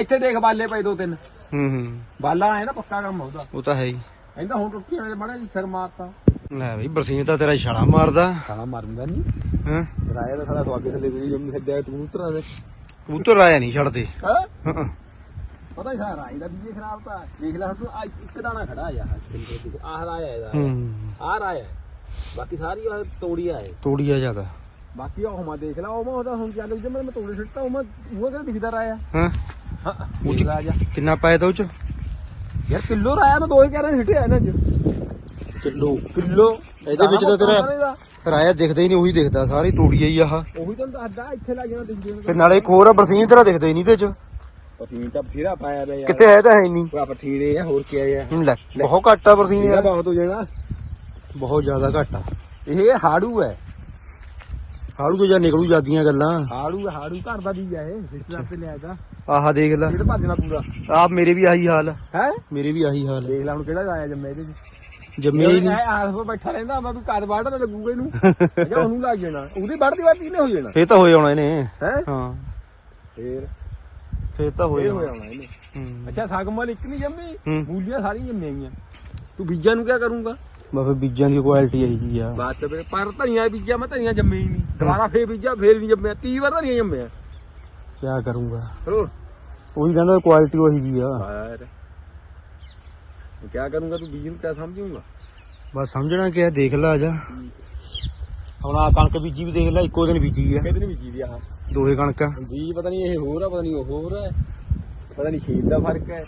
ਇੱਥੇ ਦੇਖ ਬਾਲੇ ਪਏ ਦੋ ਤਿੰਨ। ਹੂੰ ਹੂੰ। ਬਾਲਾ ਆਏ ਨਾ ਪੱਕਾ ਕੰਮ ਉਹਦਾ। ਉਹ ਤਾਂ ਹੈ ਹੀ। ਕਹਿੰਦਾ ਹੁਣ ਟੁੱਟ ਜਾਣੇ ਮਾੜਾ ਜੀ ਸਿਰ ਮਾਰਤਾ। ਲੈ ਬਈ ਬਰਸੀਨ ਤਾਂ ਤੇਰਾ ਛਾਲਾ ਮਾਰਦਾ। ਸਾਲਾ ਮਰਦਾ ਨਹੀਂ ਹਾਂ? ਰਾਇਆ ਦਾ ਸਾਲਾ ਤੁਹਾਡੇ ਥੱਲੇ ਵੀ ਜੰਮ ਛੱਡਿਆ ਕਬੂਤਰਾਂ ਦੇ। ਕਬੂਤਰ ਆਇਆ ਨਹੀਂ ਛੱਡਦੇ। ਹਾਂ? ਹਾਂ। ਪਤਾ ਹੀ ਸਾਰਾ ਦਾ ਬੀਜੇ ਖਰਾਬ ਤਾਂ। ਦੇਖ ਲੈ ਹੁਣ ਤੂੰ ਇੱਕ ਦਾਣਾ ਖੜਾ ਆ ਆਹ ਰਾਇਆ ਇਹਦਾ। ਹੂੰ। ਆਹ ਰਾਇਆ। ਬਾਕੀ ਸਾਰੀ ਉਹ ਤੋੜੀ ਆਏ ਤੋੜੀਆ ਜ਼ਿਆਦਾ। ਬਾਕੀ ਉਹ ਮਾ ਦੇਖ ਲਾ ਉਹ ਮਾ ਉਹਦਾ ਹੁਣ ਚੱਲ ਜੇ ਮੈਂ ਤੋੜੇ ਸਿੱਟਦਾ ਉਹ ਮੈਂ ਉਹ ਕਿਹੜਾ ਦਿਖਦਾ ਰਾਇਆ? ਹਾਂ? ਜਾ। ਕਿੰਨਾ ਪਾਇਆ ਤਾ ਉਹ ਚ? ਯਾਰ ਕਿਲੋ ਰਾਇਆ ਮੈਂ ਦੋ ਹੀ ਕਹਿ ਰਿਹਾ ਸਿੱਟਿਆ ਇਹਨਾਂ ਚ। ਕਿਲੋ। ਕਿਲੋ। ਇਹਦੇ ਵਿੱਚ ਤਾਂ ਤੇਰਾ- ਰਾਇਆ ਦਿਖਦਾ ਹੀ ਨਹੀਂ ਉਹੀ ਦਿਖਦਾ ਸਾਰੀ ਤੋੜੀਆ ਹੀ ਆਹ। ਉਹੀ ਤਾਂ ਦੱਸਦਾ ਇੱਥੇ ਲੱਗ ਜਾਣਾ ਦਿਖਦੇ ਫਿਰ ਨਾਲੇ ਇੱਕ ਹੋਰ ਆ ਬਰਸੀਨ ਤੇਰਾ ਦਿਖਦਾ ਹੀ ਨਹੀਂ ਤੇ ਚ। ਪਤੀਨ ਤਾਂ ਬਥੇਰਾ ਪਾਇਆ ਪਿਆ ਯਾਰ। ਕਿੱਥੇ ਹੈ ਤਾਂ ਹੈ ਨਹੀਂ। ਉਹ ਪਠੀਰੇ ਆ ਹੋਰ ਕੀ ਆ ਲੈ ਬਹੁਤ ਘੱਟ ਆ ਬਰਸੀਨ ਇਹਦਾ ਯਾਰ। ਬਹੁਤ ਹੋ ਜਾਣਾ। ਬਹੁਤ ਜ਼ਿਆਦਾ ਘੱਟ ਆ। ਇਹ ਹਾੜੂ ਹੈ। ਹਾੜੂ ਤੋਂ ਜਾਂ ਨਿਕਲੂ ਜਾਂਦੀਆਂ ਗੱਲਾਂ। ਹਾੜੂ ਹਾੜੂ ਘਰ ਦਾ ਬੀਜ ਹੈ ਇਹ? ਰਿਸ਼ਤੇਦਾਰ ਤੇ ਲਿਆ ਦਾ ਆਹ ਦੇਖ ਲੈ। ਤਾਂ ਭੱਜਣਾ ਪੂਰਾ। ਆਹ ਮੇਰੇ ਵੀ ਆਹੀ ਹਾਲ ਆ। ਹੈ? ਮੇਰੇ ਵੀ ਆਹੀ ਹਾਲ ਆ। ਦੇਖ ਲੈ ਹੁਣ ਕਿਹੜਾ ਆਇਆ ਜੰਮੇ ਇਹਦੇ ਚ। ਜੰਮਿਆ ਹੀ ਨਹੀਂ। ਆਸ ਪਾ ਬੈਠਾ ਰਹਿੰਦਾ ਮੈਂ ਵੀ ਘਰ ਬਾੜ ਨਾ ਲੱਗੂਗਾ ਇਹਨੂੰ। ਜਾਂ ਉਹਨੂੰ ਲੱਗ ਜਾਣਾ। ਉਹਦੀ ਵੜਦੀ ਵੜਦੀ ਨੇ ਹੋ ਜਾਣਾ? ਫੇਰ ਤਾਂ ਹੋਏ ਆਉਣਾ ਇਹਨੇ। ਹੈ? ਹਾਂ। ਫੇਰ? ਫੇਰ ਤਾਂ ਹੋ ਜਾਣਾ ਇਹਨੇ। ਹੂੰ। ਅੱਛਾ ਸਾਗਮਲ ਇੱਕ ਨਹੀਂ ਜੰਮੀ? ਹੂੰ। ਮੂਲੀਆਂ ਸਾਰੀਆਂ ਜੰਮੀਆਂ ਤੂੰ ਬੀਜਾਂ ਨੂੰ ਕੀ ਕਰੂੰਗਾ? ਬਸ ਫਿਰ ਬੀਜਾਂ ਦੀ ਕੁਆਲਿਟੀ ਆਈ ਜੀ ਆ। ਬਾਤ ਫਿਰ ਪਰ ਧਨੀਆ ਬੀਜਿਆ ਮੈਂ ਧਨੀਆ ਜੰਮੇ ਹੀ ਨਹੀਂ। ਦੁਬਾਰਾ ਫੇਰ ਬੀਜਿਆ ਫੇਰ ਨਹੀਂ ਜੰਮਿਆ। 30 ਵਾਰ ਧਨੀਆ ਜੰਮਿਆ। ਕਿਆ ਕਰੂੰਗਾ? ਹੋ ਉਹੀ ਕਹਿੰਦਾ ਕੁਆਲਿਟੀ ਉਹੀ ਜੀ ਆ। ਯਾਰ ਕੀ ਕਰੂੰਗਾ ਤੂੰ ਬੀਜ ਨੂੰ ਕਿਆ ਸਮਝੂਗਾ? ਬਸ ਸਮਝਣਾ ਕਿ ਦੇਖ ਲੈ ਜਾ। ਹੁਣ ਆ ਕਣਕ ਬੀਜੀ ਵੀ ਦੇਖ ਲੈ ਇੱਕੋ ਦਿਨ ਬੀਜੀ ਆ। ਕਿਤੇ ਨਹੀਂ ਬੀਜੀ ਦੀ ਆਹ? ਦੋਹੇ ਕਣਕਾਂ ਬੀਜ ਪਤਾ ਨਹੀਂ ਇਹ ਹੋਰ ਆ ਪਤਾ ਨਹੀਂ ਉਹ ਹੋਰ ਹੈ ਪਤਾ ਨਹੀਂ ਖੇਤ ਦਾ ਫ਼ਰਕ ਹੈ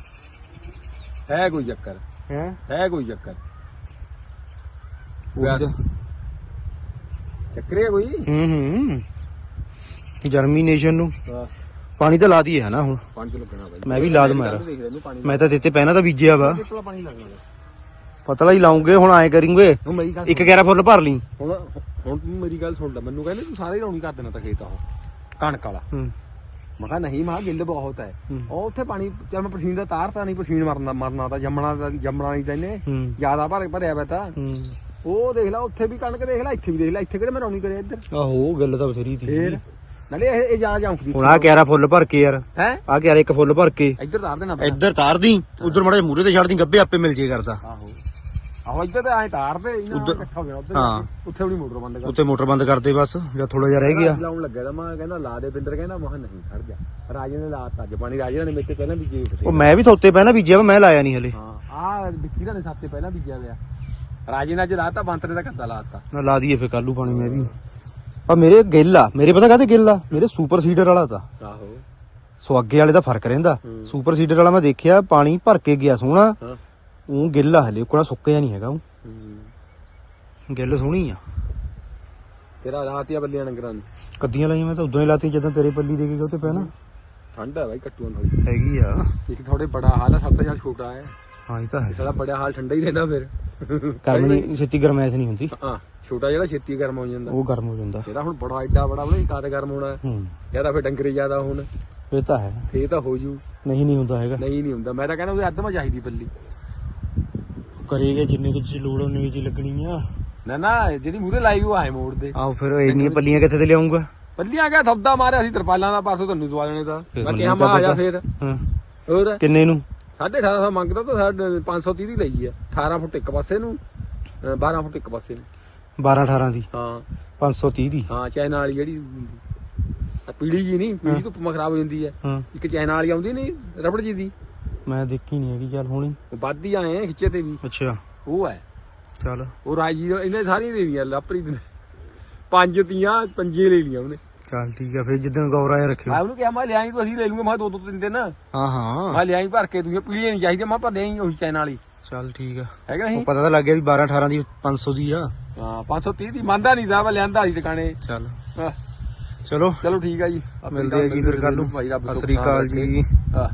ਹੈ ਕੋਈ ਚੱਕਰ? ਹੈ? ਹੈ ਕੋਈ ਚੱਕਰ? ਤਾਂ। ਚੱਕਰ ਕੋਈ? ਹੂੰ ਹੂੰ ਜਰਮੀਨੇਸ਼ਨ ਨੂੰ। ਪਾਣੀ ਤਾਂ ਲਾ ਦਈਏ ਹਨਾ ਹੁਣ। ਪੰਜ ਲੱਗਣਾ ਬਾਈ। ਮੈਂ ਵੀ ਲਾ ਦਵਾਂ ਯਾਰ। ਦੇਖ ਲੈ ਇਹਨੂੰ ਪਾਣੀ ਮੈਂ ਤਾਂ ਦਿੱਤੇ ਪਹਿਲਾਂ ਤਾਂ ਬੀਜਿਆ ਵਾ। ਕਿਤਲਾ ਪਾਣੀ ਲੱਗਣਾ ਪਤਲਾ ਹੀ ਲਾਉਂਗੇ ਹੁਣ ਐ ਕਰਾਂਗੇ। ਮੇਰੀ ਇੱਕ ਗੈਰਾ ਫੁੱਲ ਭਰ ਲਈ। ਹੁਣ ਹੁਣ ਮੇਰੀ ਗੱਲ ਸੁਣ ਲੈ ਮੈਨੂੰ ਕਹਿੰਦੇ ਤੂੰ ਸਾਰੇ ਰੌਣੀ ਕਰ ਦੇਣਾ ਤਾਂ ਖੇਤ ਉਹ। ਕਣਕ ਵਾਲਾ। ਹੂੰ। ਮੈਂ ਕਿਹਾ ਨਹੀਂ ਮਾ ਗਿੱਲ ਬਹੁਤ ਹੈ। ਉਹ ਉੱਥੇ ਪਾਣੀ ਚੱਲ ਮੈਂ ਪਸੀਨ ਦਾ ਤਾਰ ਤਾਂ ਨਹੀਂ ਪਸੀਨ ਮਰਨਾ ਮਰਨਾ ਤਾਂ ਜੰਮਣਾ ਜੰਮਣਾ ਨਹੀਂ ਤਾਂ ਇਹਨੇ। ਜ਼ਿਆਦਾ ਭਰ ਭਰਿਆ ਪਿਆ ਤਾਂ। ਹੂੰ। ਉਹ ਦੇਖ ਲੈ ਉੱਥੇ ਵੀ ਕਣਕ ਦੇਖ ਲੈ ਇੱਥੇ ਵੀ ਦੇਖ ਲੈ ਇੱਥੇ ਕਿਹੜੇ ਮੈਂ ਰੌਣੀ ਕਰਿਆ ਇੱਧਰ? ਆਹੋ ਗੱਲ ਤਾਂ ਬਥੇਰੀ ਸੀ। ਫੇਰ? ਨਾਲੇ ਇਹ ਇਹ ਜ਼ਿਆਦਾ ਜਾਂਕਦੀ ਹੁਣ ਆ ਗੈਰਾ ਫੁੱਲ ਭਰ ਕੇ ਯਾਰ। ਹੈ? ਆ ਗੈਰਾ ਇੱਕ ਫੁੱਲ ਭਰ ਕੇ। ਇੱਧਰ ਤਾਰ ਦੇਣਾ ਪੈਣਾ। ਇੱਧਰ ਤਾਰ ਦੀ ਉਧਰ ਮੜੇ ਮੂਰੇ ਤੇ ਛੱਡ ਦੀ ਗੱਬੇ ਆਪੇ ਮਿਲ ਜੇ ਕਰਦਾ। ਆਹੋ। ਆਹੋ ਇੱਧਰ ਤੇ ਐ ਤਾਰ ਦੇ ਇਹਨਾਂ ਉੱਧਰ- ਇਕੱਠਾ ਹੋ ਗਿਆ ਉੱਧਰ ਹਾਂ। ਉੱਥੇ ਵੀ ਮੋਟਰ ਬੰਦ ਕਰ ਉੱਤੇ ਮੋਟਰ ਬੰਦ ਕਰਦੇ ਬਸ ਜਾਂ ਥੋੜਾ ਜਿਹਾ ਰਹਿ ਗਿਆ। ਲਾਉਣ ਲੱਗਿਆ ਤਾਂ ਮੈਂ ਕਹਿੰਦਾ ਲਾ ਦੇ ਬਿੰਦਰ ਕਹਿੰਦਾ ਮੈਂ ਕਿਹਾ ਨਹੀਂ ਖੜ ਜਾ। ਰਾਜੇ ਨੇ ਲਾਤਾ ਅੱਜ ਪਾਣੀ ਰਾਜੇ ਨੇ ਮੇਰੇ ਤੇ ਪਹਿਲਾਂ ਬੀਜੇ ਹੋਏ ਉਹ ਮੈਂ ਵੀ ਥੋਤੇ ਪਹਿਲਾਂ ਬੀਜਿਆ ਵਾ ਮੈਂ ਲਾਇਆ ਨਹੀਂ ਹਲੇ। ਹਾਂ ਆ ਵਿੱਕੀ ਦਾ ਨੇ ਸਾਤੇ ਪਹਿਲਾਂ ਬੀਜਿਆ ਹੋਇਆ। ਰਾਜੇ ਨੇ ਅੱਜ ਲਾਤਾ ਬੰਤਰੇ ਦਾ ਕੱਦਾ ਲਾਤਾ ਨਾ ਲਾ ਦਈਏ ਫੇ ਕੱਲੂ ਪਾਣੀ ਮੈਂ ਵੀ। ਆ ਮੇਰੇ ਗਿੱਲ ਆ। ਮੇਰੇ ਪਤਾ ਕਾਹਤੇ ਗਿੱਲ ਆ? ਮੇਰੇ ਸੁਪਰ ਸੀਡਰ ਵਾਲਾ ਤਾਂ। ਆਹੋ। ਸੋ ਅੱਗੇ ਵਾਲੇ ਦਾ ਫ਼ਰਕ ਰਹਿੰਦਾ। ਹੂੰ। ਸੁਪਰ ਸੀਡਰ ਵਾਲਾ ਮੈਂ ਦੇਖਿਆ ਪਾਣੀ ਭਰ ਕੇ ਗਿਆ ਸੋਹਣਾ। ਹਾਂ। ਉਹ ਗਿੱਲ ਆ ਹਲੇ ਕੋਣਾ ਸੁੱਕਿਆ ਨਹੀਂ ਹੈਗਾ ਉਹ। ਹੂੰ। ਗਿੱਲ ਸੋਹਣੀ ਆ। ਤੇਰਾ ਲਾਤੀਆ ਬੱਲੀਆਂ ਡੰਗਰਾਂ ਨੂੰ। ਕੱਦੀਆਂ ਲਾਈਆਂ ਮੈਂ ਤਾਂ ਉਦੋਂ ਹੀ ਲਾਤੀ ਜਦੋਂ ਤੇਰੇ ਪੱਲੀ ਦੇ ਕੇ ਗਿਆ ਉੱਤੇ ਪਹਿਲਾਂ। ਠੰਡ ਹੈ ਬਾਈ ਕੱਟੂਆਂ ਨਾਲ। ਹੈਗੀ ਆ। ਇੱਕ ਥੋੜੇ ਬੜਾ ਹਾਲ ਹੈ ਹਜ਼ਾਰ ਛੋਟਾ ਹੈ। ਹਾਂ ਇਹ ਤਾਂ ਹੈ। ਸਾਡਾ ਬੜਾ ਹਾਲ ਠੰਡਾ ਹੀ ਰਹਿੰਦਾ ਫਿਰ। ਗਰਮ ਨਹੀਂ ਛੇਤੀ ਗਰਮੈਸ਼ ਨਹੀਂ ਹੁੰਦੀ। ਹਾਂ ਛੋਟਾ ਜਿਹੜਾ ਛੇਤੀ ਗਰਮ ਹੋ ਜਾਂਦਾ। ਉਹ ਗਰਮ ਹੋ ਜਾਂਦਾ। ਜਿਹੜਾ ਹੁਣ ਬੜਾ ਐਡਾ ਬੜਾ ਬਣਾ ਕਾਦ ਗਰਮ ਹੋਣਾ। ਜਾਂ ਤਾਂ ਫਿਰ ਡੰਗਰੇ ਜ਼ਿਆਦਾ ਹੁਣ। ਇਹ ਤਾਂ ਹੈ। ਫੇਰ ਤਾਂ ਹੋ ਜੂ। ਨਹੀਂ ਨਹੀਂ ਹੁੰਦਾ ਹੈਗਾ। ਨਹੀਂ ਨਹੀਂ ਹੁੰਦਾ। ਮੈਂ ਤਾਂ ਕਹਿੰਦਾ ਉਹਦੇ ਅੱਧ ਮਾ ਚਾਹੀਦੀ ਬੱਲੀ ਕਰੇਗਾ ਜਿੰਨੇ ਕੁ ਚ ਲੋੜ ਉਹਨੇ ਕੁ ਲੱਗਣੀ ਆ। ਨਾ ਨਾ ਜਿਹੜੀ ਮੂਰੇ ਲਾਈ ਉਹ ਆਏ ਮੋੜ ਦੇ। ਆਓ ਫਿਰ ਇੰਨੀਆਂ ਪੱਲੀਆਂ ਕਿੱਥੇ ਤੇ ਲਿਆਉਂਗਾ ਬੱਲੀਆਂ ਕਿਆ ਥੱਬਦਾ ਮਾਰਿਆ ਸੀ ਤਰਪਾਲਾਂ ਦਾ ਪਰਸੋਂ ਤੁਹਾਨੂੰ ਦਵਾ ਦੇਣੇ ਦਾ ਫਿਰ ਮੈਂ ਕਿਹਾ ਮੈਂ ਆ ਜਾ ਫੇਰ। ਹਾਂ। ਹੋਰ? ਕਿੰਨੇ ਨੂੰ? 1850 ਮੰਗਦਾ ਤਾਂ ਸਾਡੇ 530 ਦੀ ਲਈ ਆ। 18 ਫੁੱਟ ਇੱਕ ਪਾਸੇ ਨੂੰ ਅ, 12 ਫੁੱਟ ਇੱਕ ਪਾਸੇ ਨੂੰ। 12 18 ਦੀ? ਹਾਂ। 530 ਦੀ? ਹਾਂ ਚਾਈਨਾ ਵਾਲੀ ਜਿਹੜੀ ਆ ਪੀੜੀ ਜੀ ਨਹੀਂ ਪੀੜੀ ਤੋਂ ਖਰਾਬ ਹੋ ਜਾਂਦੀ ਹੈ ਹਾਂ। ਇੱਕ ਚਾਈਨਾ ਵਾਲੀ ਆਉਂਦੀ ਨਹੀਂ ਰਬੜ ਜੀ ਦੀ। ਮੈਂ ਦੇਖੀ ਨਹੀਂ ਹੈਗੀ ਚੱਲ ਹੁਣੀ। ਉਹ ਵੱਧ ਹੀ ਆਏ ਆ ਖਿੱਚੇ ਤੇ ਵੀ। ਅੱਛਾ। ਉਹ ਹੈ। ਚੱਲ। ਉਹ ਰਾਜੀ ਇਹਨੇ ਸਾਰੀਆਂ ਲੈ ਲਈਆਂ ਲਾਪਰੀਤ ਨੇ। ਪੰਜ ਤੀਆਂ ਪੰਜੇ ਲੈ ਲਈਆਂ ਉਹਨੇ। ਚੱਲ ਠੀਕ ਆ ਫਿਰ ਜਿੱਦਣ ਗੌਰਾ ਆ ਰੱਖਿਓ। ਮੈਂ ਉਹਨੂੰ ਕਿਹਾ ਮੈਂ ਲਿਆਈ ਤੂੰ ਅਸੀਂ ਲੈ ਲੂਗੇ ਮੈਂ ਦੋ ਦੋ ਤਿੰਨ ਦਿਨ। ਹਾਂ ਹਾਂ। ਮੈਂ ਲਿਆਈ ਭਰ ਕੇ ਤੂੰ ਪੀੜੀਆਂ ਨਹੀਂ ਚਾਹੀਦੀ। ਮੈਂ ਪਰ ਲਿਆਈ ਉਹੀ ਚਾਈਨਾ ਵਾਲੀ। ਚੱਲ ਠੀਕ ਆ। ਹੈਗਾ ਉਹ ਨਹੀਂ? ਪਤਾ ਤਾਂ ਲੱਗ ਗਿਆ ਵੀ 12 18 ਦੀ 500 ਦੀ ਆ। ਹਾਂ 530 ਦੀ। ਮੰਨਦਾ ਨਹੀਂ ਸਾਹਿਬ ਲਿਆਂਦਾ ਸੀ ਟਿਕਾਣੇ ਚੱਲ। ਹਾਂ, ਚਲੋ। ਚਲੋ ਠੀਕ ਆ ਜੀ। ਮਿਲਦੇ ਆ ਜੀ ਫਿਰ ਕੱਲ ਨੂੰ। ਸਤਿ ਸ੍ਰੀ ਅਕਾਲ ਜੀ। ਰੱਖੇ। ਹਾਂ।